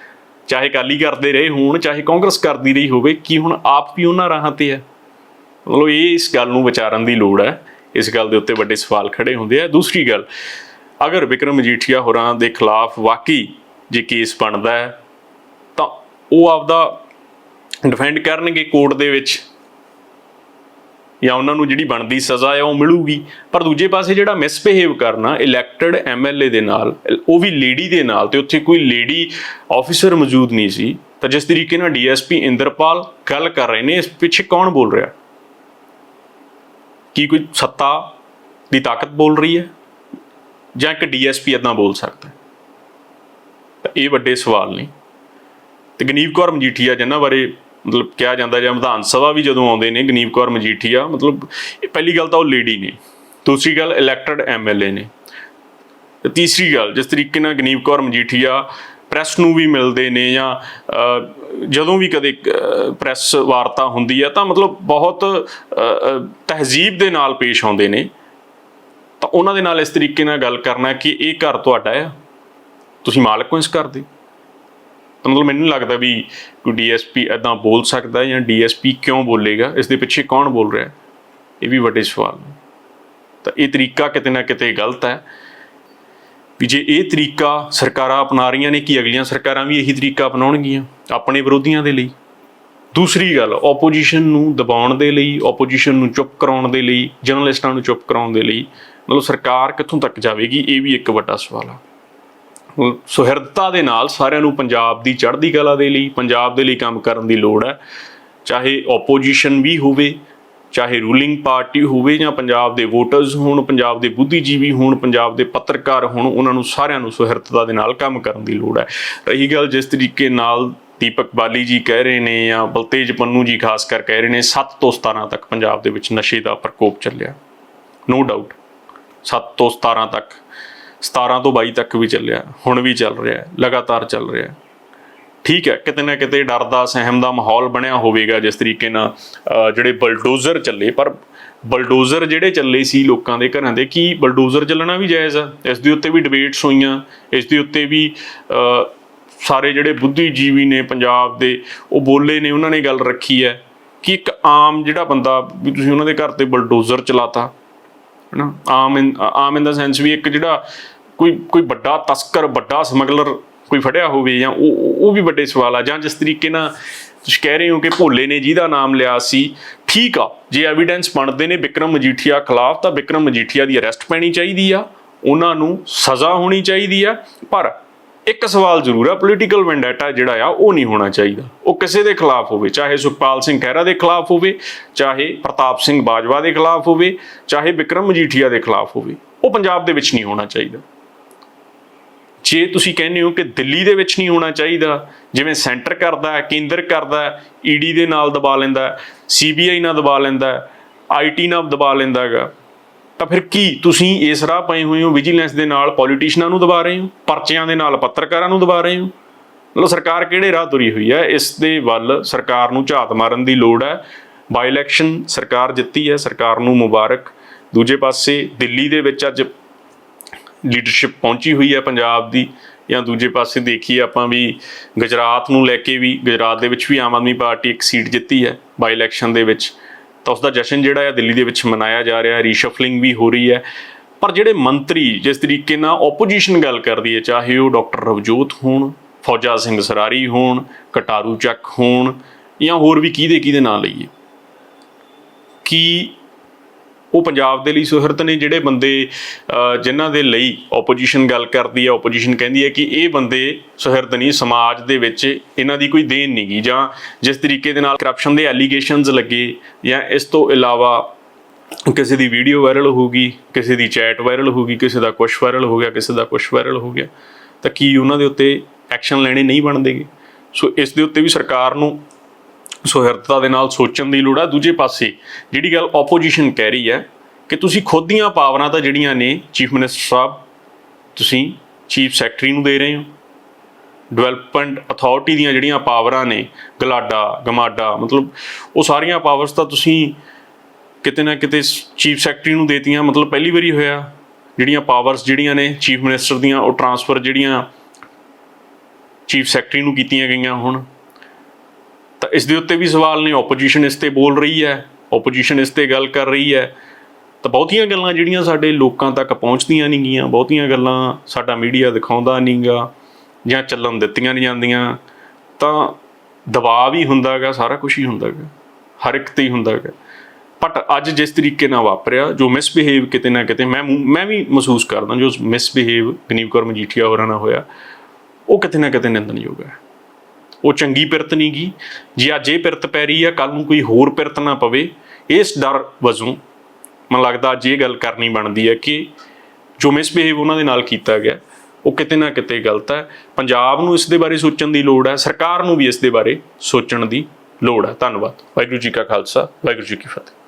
ਚਾਹੇ ਕਾਲੀ ਕਰਦੇ ਰਹੇ ਹੋਣ, ਚਾਹੇ ਕਾਂਗਰਸ ਕਰਦੀ ਰਹੀ ਹੋਵੇ, ਕੀ ਹੁਣ ਆਪ ਵੀ ਉਹਨਾਂ ਰਾਹਾਂ ਤੇ ਹੈ? ਮਤਲਬ ਇਹ ਇਸ ਗੱਲ ਨੂੰ ਵਿਚਾਰਨ ਦੀ ਲੋੜ ਹੈ। ਇਸ ਗੱਲ ਦੇ ਉੱਤੇ ਵੱਡੇ ਸਵਾਲ ਖੜੇ ਹੁੰਦੇ ਆ। ਦੂਸਰੀ ਗੱਲ, ਅਗਰ ਵਿਕਰਮ ਮਜੀਠੀਆ ਹੋਰਾਂ ਦੇ ਖਿਲਾਫ ਵਾਕਈ ਜੇ ਕੇਸ ਬਣਦਾ ਹੈ, ਤਾਂ ਉਹ ਆਪਦਾ ਡਿਫੈਂਡ ਕਰਨਗੇ ਕੋਰਟ ਦੇ ਵਿੱਚ। ਜਾਂ ਉਹਨਾਂ ਨੂੰ ਜਿਹੜੀ ਬਣਦੀ ਸਜ਼ਾ ਹੈ ਉਹ ਮਿਲੂਗੀ। ਪਰ ਦੂਜੇ ਪਾਸੇ ਜਿਹੜਾ ਮਿਸਬਿਹੇਵ ਕਰਨਾ ਇਲੈਕਟਡ ਐਮਐਲਏ ਦੇ ਨਾਲ, ਉਹ ਵੀ ਲੇਡੀ ਦੇ ਨਾਲ, ਤੇ ਉੱਥੇ ਕੋਈ ਲੇਡੀ ਆਫੀਸਰ ਮੌਜੂਦ ਨਹੀਂ ਸੀ, ਤਾਂ ਜਿਸ ਤਰੀਕੇ ਨਾਲ ਡੀਐਸਪੀ ਇੰਦਰਪਾਲ ਗੱਲ ਕਰ ਰਹੇ ਨੇ, ਇਸ ਪਿੱਛੇ ਕੌਣ ਬੋਲ ਰਿਹਾ? ਕੀ ਕੋਈ ਸੱਤਾ ਦੀ ਤਾਕਤ ਬੋਲ ਰਹੀ ਹੈ? ਜਾਂ ਇੱਕ ਡੀਐਸਪੀ ਇਦਾਂ ਬੋਲ ਸਕਦਾ ਤਾਂ ਇਹ ਵੱਡੇ ਸਵਾਲ ਨੇ। ਤੇ ਗਨੀਵ ਕੌਰ ਮਜੀਠੀਆ, ਜਿਨ੍ਹਾਂ ਬਾਰੇ ਮਤਲਬ ਕਿਹਾ ਜਾਂਦਾ ਜਾਂ ਵਿਧਾਨ ਸਭਾ ਵੀ ਜਦੋਂ ਆਉਂਦੇ ਨੇ ਗਨੀਵ ਕੌਰ ਮਜੀਠੀਆ ਮਤਲਬ ਪਹਿਲੀ ਗੱਲ ਤਾਂ ਉਹ ਲੇਡੀ ਨੇ ਦੂਸਰੀ ਗੱਲ ਇਲੈਕਟਡ ਐਮਐਲਏ ਨੇ। ਤੇ ਤੀਸਰੀ ਗੱਲ ਜਿਸ ਤਰੀਕੇ ਨਾਲ ਗਨੀਪ ਕੌਰ ਮਜੀਠੀਆ ਪ੍ਰੈਸ ਨੂੰ ਵੀ ਮਿਲਦੇ ਨੇ ਜਾਂ ਜਦੋਂ ਵੀ ਕਦੇ ਪ੍ਰੈਸ ਵਾਰਤਾ ਹੁੰਦੀ ਹੈ ਤਾਂ ਮਤਲਬ ਬਹੁਤ ਅਹ, ਤਹਿਜ਼ੀਬ ਦੇ ਨਾਲ ਪੇਸ਼ ਆਉਂਦੇ ਨੇ। ਤਾਂ ਉਹਨਾਂ ਦੇ ਨਾਲ ਇਸ ਤਰੀਕੇ ਨਾਲ ਗੱਲ ਕਰਨਾ ਕਿ ਇਹ ਘਰ ਤੁਹਾਡਾ ਆ ਤੁਸੀਂ ਮਾਲਕ ਹੋ ਇਸ ਘਰ ਦੇ। ਤਾਂ ਮਤਲਬ ਮੈਨੂੰ ਲੱਗਦਾ ਵੀ ਕੋਈ ਡੀਐਸਪੀ ਐਦਾਂ ਬੋਲ ਸਕਦਾ ਹੈ ਜਾਂ ਡੀਐਸਪੀ ਕਿਉਂ ਬੋਲੇਗਾ, ਇਸ ਦੇ ਪਿੱਛੇ ਕੌਣ ਬੋਲ ਰਿਹਾ ਹੈ? ਇਹ ਵੀ ਵੱਡੇ ਸਵਾਲ ਨੇ। ਤਾਂ ਇਹ ਤਰੀਕਾ ਕਿਤੇ ਨਾ ਕਿਤੇ ਗਲਤ ਹੈ। ਵੀ ਜੇ ਇਹ ਤਰੀਕਾ ਸਰਕਾਰਾਂ ਅਪਣਾ ਰਹੀਆਂ ਨੇ ਕਿ ਅਗਲੀਆਂ ਸਰਕਾਰਾਂ ਵੀ ਇਹੀ ਤਰੀਕਾ ਅਪਣਾਉਣਗੀਆਂ, ਆਪਣੇ ਵਿਰੋਧੀਆਂ ਦੇ ਲਈ? ਦੂਸਰੀ ਗੱਲ ਆਪੋਜੀਸ਼ਨ ਨੂੰ ਦਬਾਉਣ ਦੇ ਲਈ ਆਪੋਜੀਸ਼ਨ ਨੂੰ ਚੁੱਪ ਕਰਾਉਣ ਦੇ ਲਈ ਜਰਨਲਿਸਟਾਂ ਨੂੰ ਚੁੱਪ ਕਰਾਉਣ ਦੇ ਲਈ, ਮਤਲਬ ਸਰਕਾਰ ਕਿੱਥੋਂ ਤੱਕ ਜਾਵੇਗੀ, ਇਹ ਵੀ ਇੱਕ ਵੱਡਾ ਸਵਾਲ ਆ। ਸੁਹਿਰਦਤਾ ਦੇ ਨਾਲ ਸਾਰਿਆਂ ਨੂੰ ਪੰਜਾਬ ਦੀ ਚੜ੍ਹਦੀ ਕਲਾ ਦੇ ਲਈ, ਪੰਜਾਬ ਦੇ ਲਈ ਕੰਮ ਕਰਨ ਦੀ ਲੋੜ ਹੈ। ਚਾਹੇ ਆਪੋਜੀਸ਼ਨ ਵੀ ਹੋਵੇ, ਚਾਹੇ ਰੂਲਿੰਗ ਪਾਰਟੀ ਹੋਵੇ ਜਾਂ ਪੰਜਾਬ ਦੇ ਵੋਟਰਸ ਹੋਣ, ਪੰਜਾਬ ਦੇ ਬੁੱਧੀਜੀਵੀ ਹੋਣ, ਪੰਜਾਬ ਦੇ ਪੱਤਰਕਾਰ ਹੋਣ, ਉਹਨਾਂ ਨੂੰ ਸਾਰਿਆਂ ਨੂੰ ਸੁਹਿਰਦਤਾ ਦੇ ਨਾਲ ਕੰਮ ਕਰਨ ਦੀ ਲੋੜ ਹੈ। ਰਹੀ ਗੱਲ ਜਿਸ ਤਰੀਕੇ ਨਾਲ ਦੀਪਕ ਬਾਲੀ ਜੀ ਕਹਿ ਰਹੇ ਨੇ ਜਾਂ ਬਲਤੇਜ ਪੰਨੂ ਜੀ ਖਾਸ ਕਰ ਕਹਿ ਰਹੇ ਨੇ 7 ਤੋਂ 17 ਤੱਕ ਪੰਜਾਬ ਦੇ ਵਿੱਚ ਨਸ਼ੇ ਦਾ ਪ੍ਰਕੋਪ ਚੱਲਿਆ। ਨੋ ਡਾਊਟ 7 ਤੋਂ 17 ਤੱਕ 17 ਤੋਂ 22 ਤੱਕ ਵੀ ਚੱਲਿਆ, ਹੁਣ ਵੀ ਚੱਲ ਰਿਹਾ ਲਗਾਤਾਰ ਚੱਲ ਰਿਹਾ ਠੀਕ ਹੈ, ਕਿਤੇ ਨਾ ਕਿਤੇ ਡਰ ਦਾ, ਸਹਿਮ ਦਾ ਮਾਹੌਲ ਬਣਿਆ ਹੋਵੇਗਾ ਜਿਸ ਤਰੀਕੇ ਨਾਲ ਜਿਹੜੇ ਬਲਡੋਜ਼ਰ ਚੱਲੇ, ਪਰ ਬਲਡੋਜ਼ਰ ਜਿਹੜੇ ਚੱਲੇ ਸੀ ਲੋਕਾਂ ਦੇ ਘਰਾਂ ਦੇ, ਕੀ ਬਲਡੋਜ਼ਰ ਚੱਲਣਾ ਵੀ ਜਾਇਜ਼ ਆ? ਇਸ ਦੇ ਉੱਤੇ ਵੀ ਡਿਬੇਟਸ ਹੋਈਆਂ, ਇਸ ਦੇ ਉੱਤੇ ਵੀ ਸਾਰੇ ਜਿਹੜੇ ਬੁੱਧੀਜੀਵੀ ਨੇ ਪੰਜਾਬ ਦੇ, ਉਹ ਬੋਲੇ ਨੇ, ਉਹਨਾਂ ਨੇ ਗੱਲ ਰੱਖੀ ਹੈ ਕਿ ਇੱਕ ਆਮ ਜਿਹੜਾ ਬੰਦਾ, ਵੀ ਤੁਸੀਂ ਉਹਨਾਂ ਦੇ ਘਰ ਤੇ ਬਲਡੋਜ਼ਰ ਚਲਾਤਾ ਹਨਾ? ਆਮ ਇਨ ਆਮ ਇਨ ਦਾ ਸੈਂਸ ਵੀ ਇੱਕ ਜਿਹੜਾ ਕੋਈ ਕੋਈ ਵੱਡਾ ਤਸਕਰ, ਵੱਡਾ ਸਮਗਲਰ ਕੋਈ ਫੜਿਆ ਹੋਵੇ ਜਾਂ ਉਹ ਉਹ- ਉਹ ਵੀ ਵੱਡੇ ਸਵਾਲ ਆ, ਜਾਂ ਜਿਸ ਤਰੀਕੇ ਨਾਲ ਤੁਸੀਂ ਕਹਿ ਰਹੇ ਹੋ ਕਿ ਭੋਲੇ ਨੇ ਜਿਹਦਾ ਨਾਮ ਲਿਆ ਸੀ, ਠੀਕ ਆ, ਜੇ ਐਵੀਡੈਂਸ ਬਣਦੇ ਨੇ ਵਿਕਰਮ ਮਜੀਠੀਆ ਖਿਲਾਫ, ਤਾਂ ਵਿਕਰਮ ਮਜੀਠੀਆ ਦੀ ਅਰੈਸਟ ਪੈਣੀ ਚਾਹੀਦੀ ਆ, ਉਹਨਾਂ ਨੂੰ ਸਜ਼ਾ ਹੋਣੀ ਚਾਹੀਦੀ ਆ, ਪਰ ਇੱਕ ਸਵਾਲ ਜ਼ਰੂਰ ਆ ਪੋਲੀਟੀਕਲ ਵੈਂਡੇਟਾ ਜਿਹੜਾ ਆ, ਉਹ ਨਹੀਂ ਹੋਣਾ ਚਾਹੀਦਾ। ਉਹ ਕਿਸੇ ਦੇ ਖਿਲਾਫ ਹੋਵੇ, ਚਾਹੇ ਸੁਖਪਾਲ ਸਿੰਘ ਖਹਿਰਾ ਦੇ ਖਿਲਾਫ ਹੋਵੇ, ਚਾਹੇ ਪ੍ਰਤਾਪ ਸਿੰਘ ਬਾਜਵਾ ਦੇ ਖਿਲਾਫ ਹੋਵੇ, ਚਾਹੇ ਵਿਕਰਮ ਮਜੀਠੀਆ ਦੇ ਖਿਲਾਫ ਹੋਵੇ, ਉਹ ਪੰਜਾਬ ਦੇ ਵਿੱਚ ਨਹੀਂ ਹੋਣਾ ਚਾਹੀਦਾ। ਜੇ ਤੁਸੀਂ ਕਹਿੰਦੇ ਹੋ ਕਿ ਦਿੱਲੀ ਦੇ ਵਿੱਚ ਨਹੀਂ ਹੋਣਾ ਚਾਹੀਦਾ, ਜਿਵੇਂ ਸੈਂਟਰ ਕਰਦਾ, ਕੇਂਦਰ ਕਰਦਾ ਹੈ ਈਡੀ ਦੇ ਨਾਲ ਦਬਾ ਲੈਂਦਾ ਸੀਬੀਆਈ ਨਾਲ ਦਬਾ ਲੈਂਦਾ ਆਈਟੀ ਨਾਲ ਦਬਾ ਲੈਂਦਾ ਹੈਗਾ ਤਾਂ ਫਿਰ ਕੀ ਤੁਸੀਂ ਇਸ ਰਾਹ ਪਏ ਹੋਏ ਹੋ? ਵਿਜੀਲੈਂਸ ਦੇ ਨਾਲ ਪੋਲੀਟੀਸ਼ੀਅਨਾਂ ਨੂੰ ਦਬਾ ਰਹੇ ਹੋ? ਪਰਚਿਆਂ ਦੇ ਨਾਲ ਪੱਤਰਕਾਰਾਂ ਨੂੰ ਦਬਾ ਰਹੇ ਹੋ? ਮਤਲਬ ਸਰਕਾਰ ਕਿਹੜੇ ਰਾਹ ਤੁਰੀ ਹੋਈ ਹੈ? ਇਸ ਦੇ ਵੱਲ ਸਰਕਾਰ ਨੂੰ ਝਾਤ ਮਾਰਨ ਦੀ ਲੋੜ ਹੈ। ਬਾਈ ਇਲੈਕਸ਼ਨ ਸਰਕਾਰ ਜਿੱਤੀ ਹੈ, ਸਰਕਾਰ ਨੂੰ ਮੁਬਾਰਕ। ਦੂਜੇ ਪਾਸੇ ਦਿੱਲੀ ਦੇ ਵਿੱਚ ਅੱਜ ਲੀਡਰਸ਼ਿਪ ਪਹੁੰਚੀ ਹੋਈ ਹੈ ਪੰਜਾਬ ਦੀ। ਜਾਂ ਦੂਜੇ ਪਾਸੇ ਦੇਖੀਏ ਆਪਾਂ ਵੀ ਗੁਜਰਾਤ ਨੂੰ ਲੈ ਕੇ ਵੀ, ਗੁਜਰਾਤ ਦੇ ਵਿੱਚ ਵੀ ਆਮ ਆਦਮੀ ਪਾਰਟੀ ਇੱਕ ਸੀਟ ਜਿੱਤੀ ਹੈ। ਬਾਈ ਇਲੈਕਸ਼ਨ ਦੇ ਵਿੱਚ ਤਾਂ ਉਸ ਦਾ ਜਸ਼ਨ ਜਿਹੜਾ ਹੈ ਦਿੱਲੀ ਦੇ ਵਿੱਚ ਮਨਾਇਆ ਜਾ ਰਿਹਾ ਹੈ ਰੀਸ਼ਫਲਿੰਗ ਵੀ ਹੋ ਰਹੀ ਹੈ। ਪਰ ਜਿਹੜੇ ਮੰਤਰੀ ਜਿਸ ਤਰੀਕੇ ਨਾਲ ਆਪੋਜੀਸ਼ਨ ਗੱਲ ਕਰਦੀ ਹੈ, ਚਾਹੇ ਉਹ ਡਾਕਟਰ ਰਵਜੋਤ ਹੋਣ, ਫੌਜਾ ਸਿੰਘ ਸਰਾਰੀ ਹੋਣ, ਕਟਾਰੂ ਚੱਕ ਹੋਣ ਜਾਂ ਹੋਰ ਵੀ ਕਿਹਦੇ ਕਿਹਦੇ ਨਾਂ ਲਈਏ, ਕਿ ਉਹ ਪੰਜਾਬ ਦੇ ਲਈ ਸੁਹਿਰਦ ਨੇ ਜਿਹੜੇ ਬੰਦੇ ਅਹ, ਜਿਨ੍ਹਾਂ ਦੇ ਲਈ ਆਪੋਜੀਸ਼ਨ ਗੱਲ ਕਰਦੀ ਹੈ ਆਪੋਜੀਸ਼ਨ ਕਹਿੰਦੀ ਹੈ ਕਿ ਇਹ ਬੰਦੇ ਸੁਹਿਰਦ ਨਹੀਂ ਸਮਾਜ ਦੇ ਵਿੱਚ ਇਹਨਾਂ ਦੀ ਕੋਈ ਦੇਣ ਨਹੀਂਗੀ ਜਾਂ ਜਿਸ ਤਰੀਕੇ ਦੇ ਨਾਲ ਕਰਪਸ਼ਨ ਦੇ ਐਲੀਗੇਸ਼ਨਸ ਲੱਗੇ ਜਾਂ ਇਸ ਤੋਂ ਇਲਾਵਾ ਕਿਸੇ ਦੀ ਵੀਡੀਓ ਵਾਇਰਲ ਹੋਊਗੀ ਕਿਸੇ ਦੀ ਚੈਟ ਵਾਇਰਲ ਹੋਊਗੀ ਕਿਸੇ ਦਾ ਕੁਝ ਵਾਇਰਲ ਹੋ ਗਿਆ ਕਿਸੇ ਦਾ ਕੁਝ ਵਾਇਰਲ ਹੋ ਗਿਆ ਤਾਂ ਕੀ ਉਹਨਾਂ ਦੇ ਉੱਤੇ ਐਕਸ਼ਨ ਲੈਣੇ ਨਹੀਂ ਬਣਦੇਗੇ ਸੋ ਇਸ ਦੇ ਉੱਤੇ ਵੀ ਸਰਕਾਰ ਨੂੰ ਸੁਹਿਰਦਤਾ ਦੇ ਨਾਲ ਸੋਚਣ ਦੀ ਲੋੜ ਹੈ ਦੂਜੇ ਪਾਸੇ ਜਿਹੜੀ ਗੱਲ ਆਪੋਜੀਸ਼ਨ ਕਹਿ ਰਹੀ ਹੈ ਕਿ ਤੁਸੀਂ ਖੁਦ ਦੀਆਂ ਪਾਵਰਾਂ ਤਾਂ ਜਿਹੜੀਆਂ ਨੇ ਚੀਫ ਮਿਨਿਸਟਰ ਸਾਹਿਬ, ਤੁਸੀਂ ਚੀਫ ਸੈਕਟਰੀ ਨੂੰ ਦੇ ਰਹੇ ਹੋ। ਡਿਵੈਲਪਮੈਂਟ ਅਥਾਰਟੀ ਦੀਆਂ ਜਿਹੜੀਆਂ ਪਾਵਰਾਂ ਨੇ, ਗਲਾਡਾ, ਗਮਾਡਾ, ਮਤਲਬ ਉਹ ਸਾਰੀਆਂ ਪਾਵਰਸ ਤਾਂ ਤੁਸੀਂ ਕਿਤੇ ਨਾ ਕਿਤੇ ਚੀਫ ਸੈਕਟਰੀ ਨੂੰ ਦੇਤੀਆਂ। ਮਤਲਬ ਪਹਿਲੀ ਵਾਰੀ ਹੋਇਆ, ਜਿਹੜੀਆਂ ਪਾਵਰਸ ਜਿਹੜੀਆਂ ਨੇ ਚੀਫ ਮਿਨਿਸਟਰ ਦੀਆਂ, ਉਹ ਟਰਾਂਸਫਰ ਜਿਹੜੀਆਂ ਚੀਫ ਸੈਕਟਰੀ ਨੂੰ ਕੀਤੀਆਂ ਗਈਆਂ ਹੁਣ। ਤਾਂ ਇਸ ਦੇ ਉੱਤੇ ਵੀ ਸਵਾਲ ਨੇ ਆਪੋਜੀਸ਼ਨ ਇਸ ਤੇ ਬੋਲ ਰਹੀ ਹੈ ਆਪੋਜੀਸ਼ਨ ਇਸ ਤੇ ਗੱਲ ਕਰ ਰਹੀ ਹੈ। ਤਾਂ ਬਹੁਤੀਆਂ ਗੱਲਾਂ ਜਿਹੜੀਆਂ ਸਾਡੇ ਲੋਕਾਂ ਤੱਕ ਪਹੁੰਚਦੀਆਂ ਨਹੀਂ ਗੀਆਂ, ਬਹੁਤੀਆਂ ਗੱਲਾਂ ਸਾਡਾ ਮੀਡੀਆ ਦਿਖਾਉਂਦਾ ਨਹੀਂਗਾ ਜਾਂ ਚੱਲਣ ਦਿੱਤੀਆਂ ਨਹੀਂ ਜਾਂਦੀਆਂ, ਤਾਂ ਦਬਾਅ ਵੀ ਹੁੰਦਾਗਾ ਸਾਰਾ ਕੁਝ ਹੀ ਹੁੰਦਾਗਾ ਹਰ ਇੱਕ ਤੇ ਹੀ ਹੁੰਦਾਗਾ ਬਟ ਅੱਜ ਜਿਸ ਤਰੀਕੇ ਨਾਲ ਵਾਪਰਿਆ, ਜੋ ਮਿਸਬਿਹੇਵ ਕਿਤੇ ਨਾ ਕਿਤੇ, ਮੈਂ ਮੈਂ ਵੀ ਮਹਿਸੂਸ ਕਰਦਾ ਜੋ ਮਿਸਬਿਹੇਵ ਗਨੀਵ ਕੌਰ ਮਜੀਠੀਆ ਹੋਰਾਂ ਨਾਲ ਹੋਇਆ, ਉਹ ਕਿਤੇ ਨਾ ਕਿਤੇ ਨਿੰਦਣਯੋਗ ਹੈ। ਉਹ ਚੰਗੀ ਪਿਰਤ ਨਹੀਂ ਗੀ। ਜੇ ਅੱਜ ਇਹ ਪਿਰਤ ਪੈ ਰਹੀ ਹੈ ਕੱਲ ਨੂੰ ਕੋਈ ਹੋਰ ਪਿਰਤ ਨਾ ਪਵੇ, ਇਸ ਡਰ ਵਜੋਂ ਮੈਨੂੰ ਲੱਗਦਾ ਅੱਜ ਇਹ ਗੱਲ ਕਰਨੀ ਬਣਦੀ ਹੈ ਕਿ ਜੋ ਮਿਸਬਿਹੇਵ ਉਹਨਾਂ ਦੇ ਨਾਲ ਕੀਤਾ ਗਿਆ, ਉਹ ਕਿਤੇ ਨਾ ਕਿਤੇ ਗਲਤ ਹੈ। ਪੰਜਾਬ ਨੂੰ ਇਸ ਦੇ ਬਾਰੇ ਸੋਚਣ ਦੀ ਲੋੜ ਹੈ, ਸਰਕਾਰ ਨੂੰ ਵੀ ਇਸ ਦੇ ਬਾਰੇ ਸੋਚਣ ਦੀ ਲੋੜ ਹੈ। ਧੰਨਵਾਦ। ਵਾਹਿਗੁਰੂ ਜੀ ਕਾ ਖਾਲਸਾ, ਵਾਹਿਗੁਰੂ ਜੀ ਕੀ ਫਤਿਹ।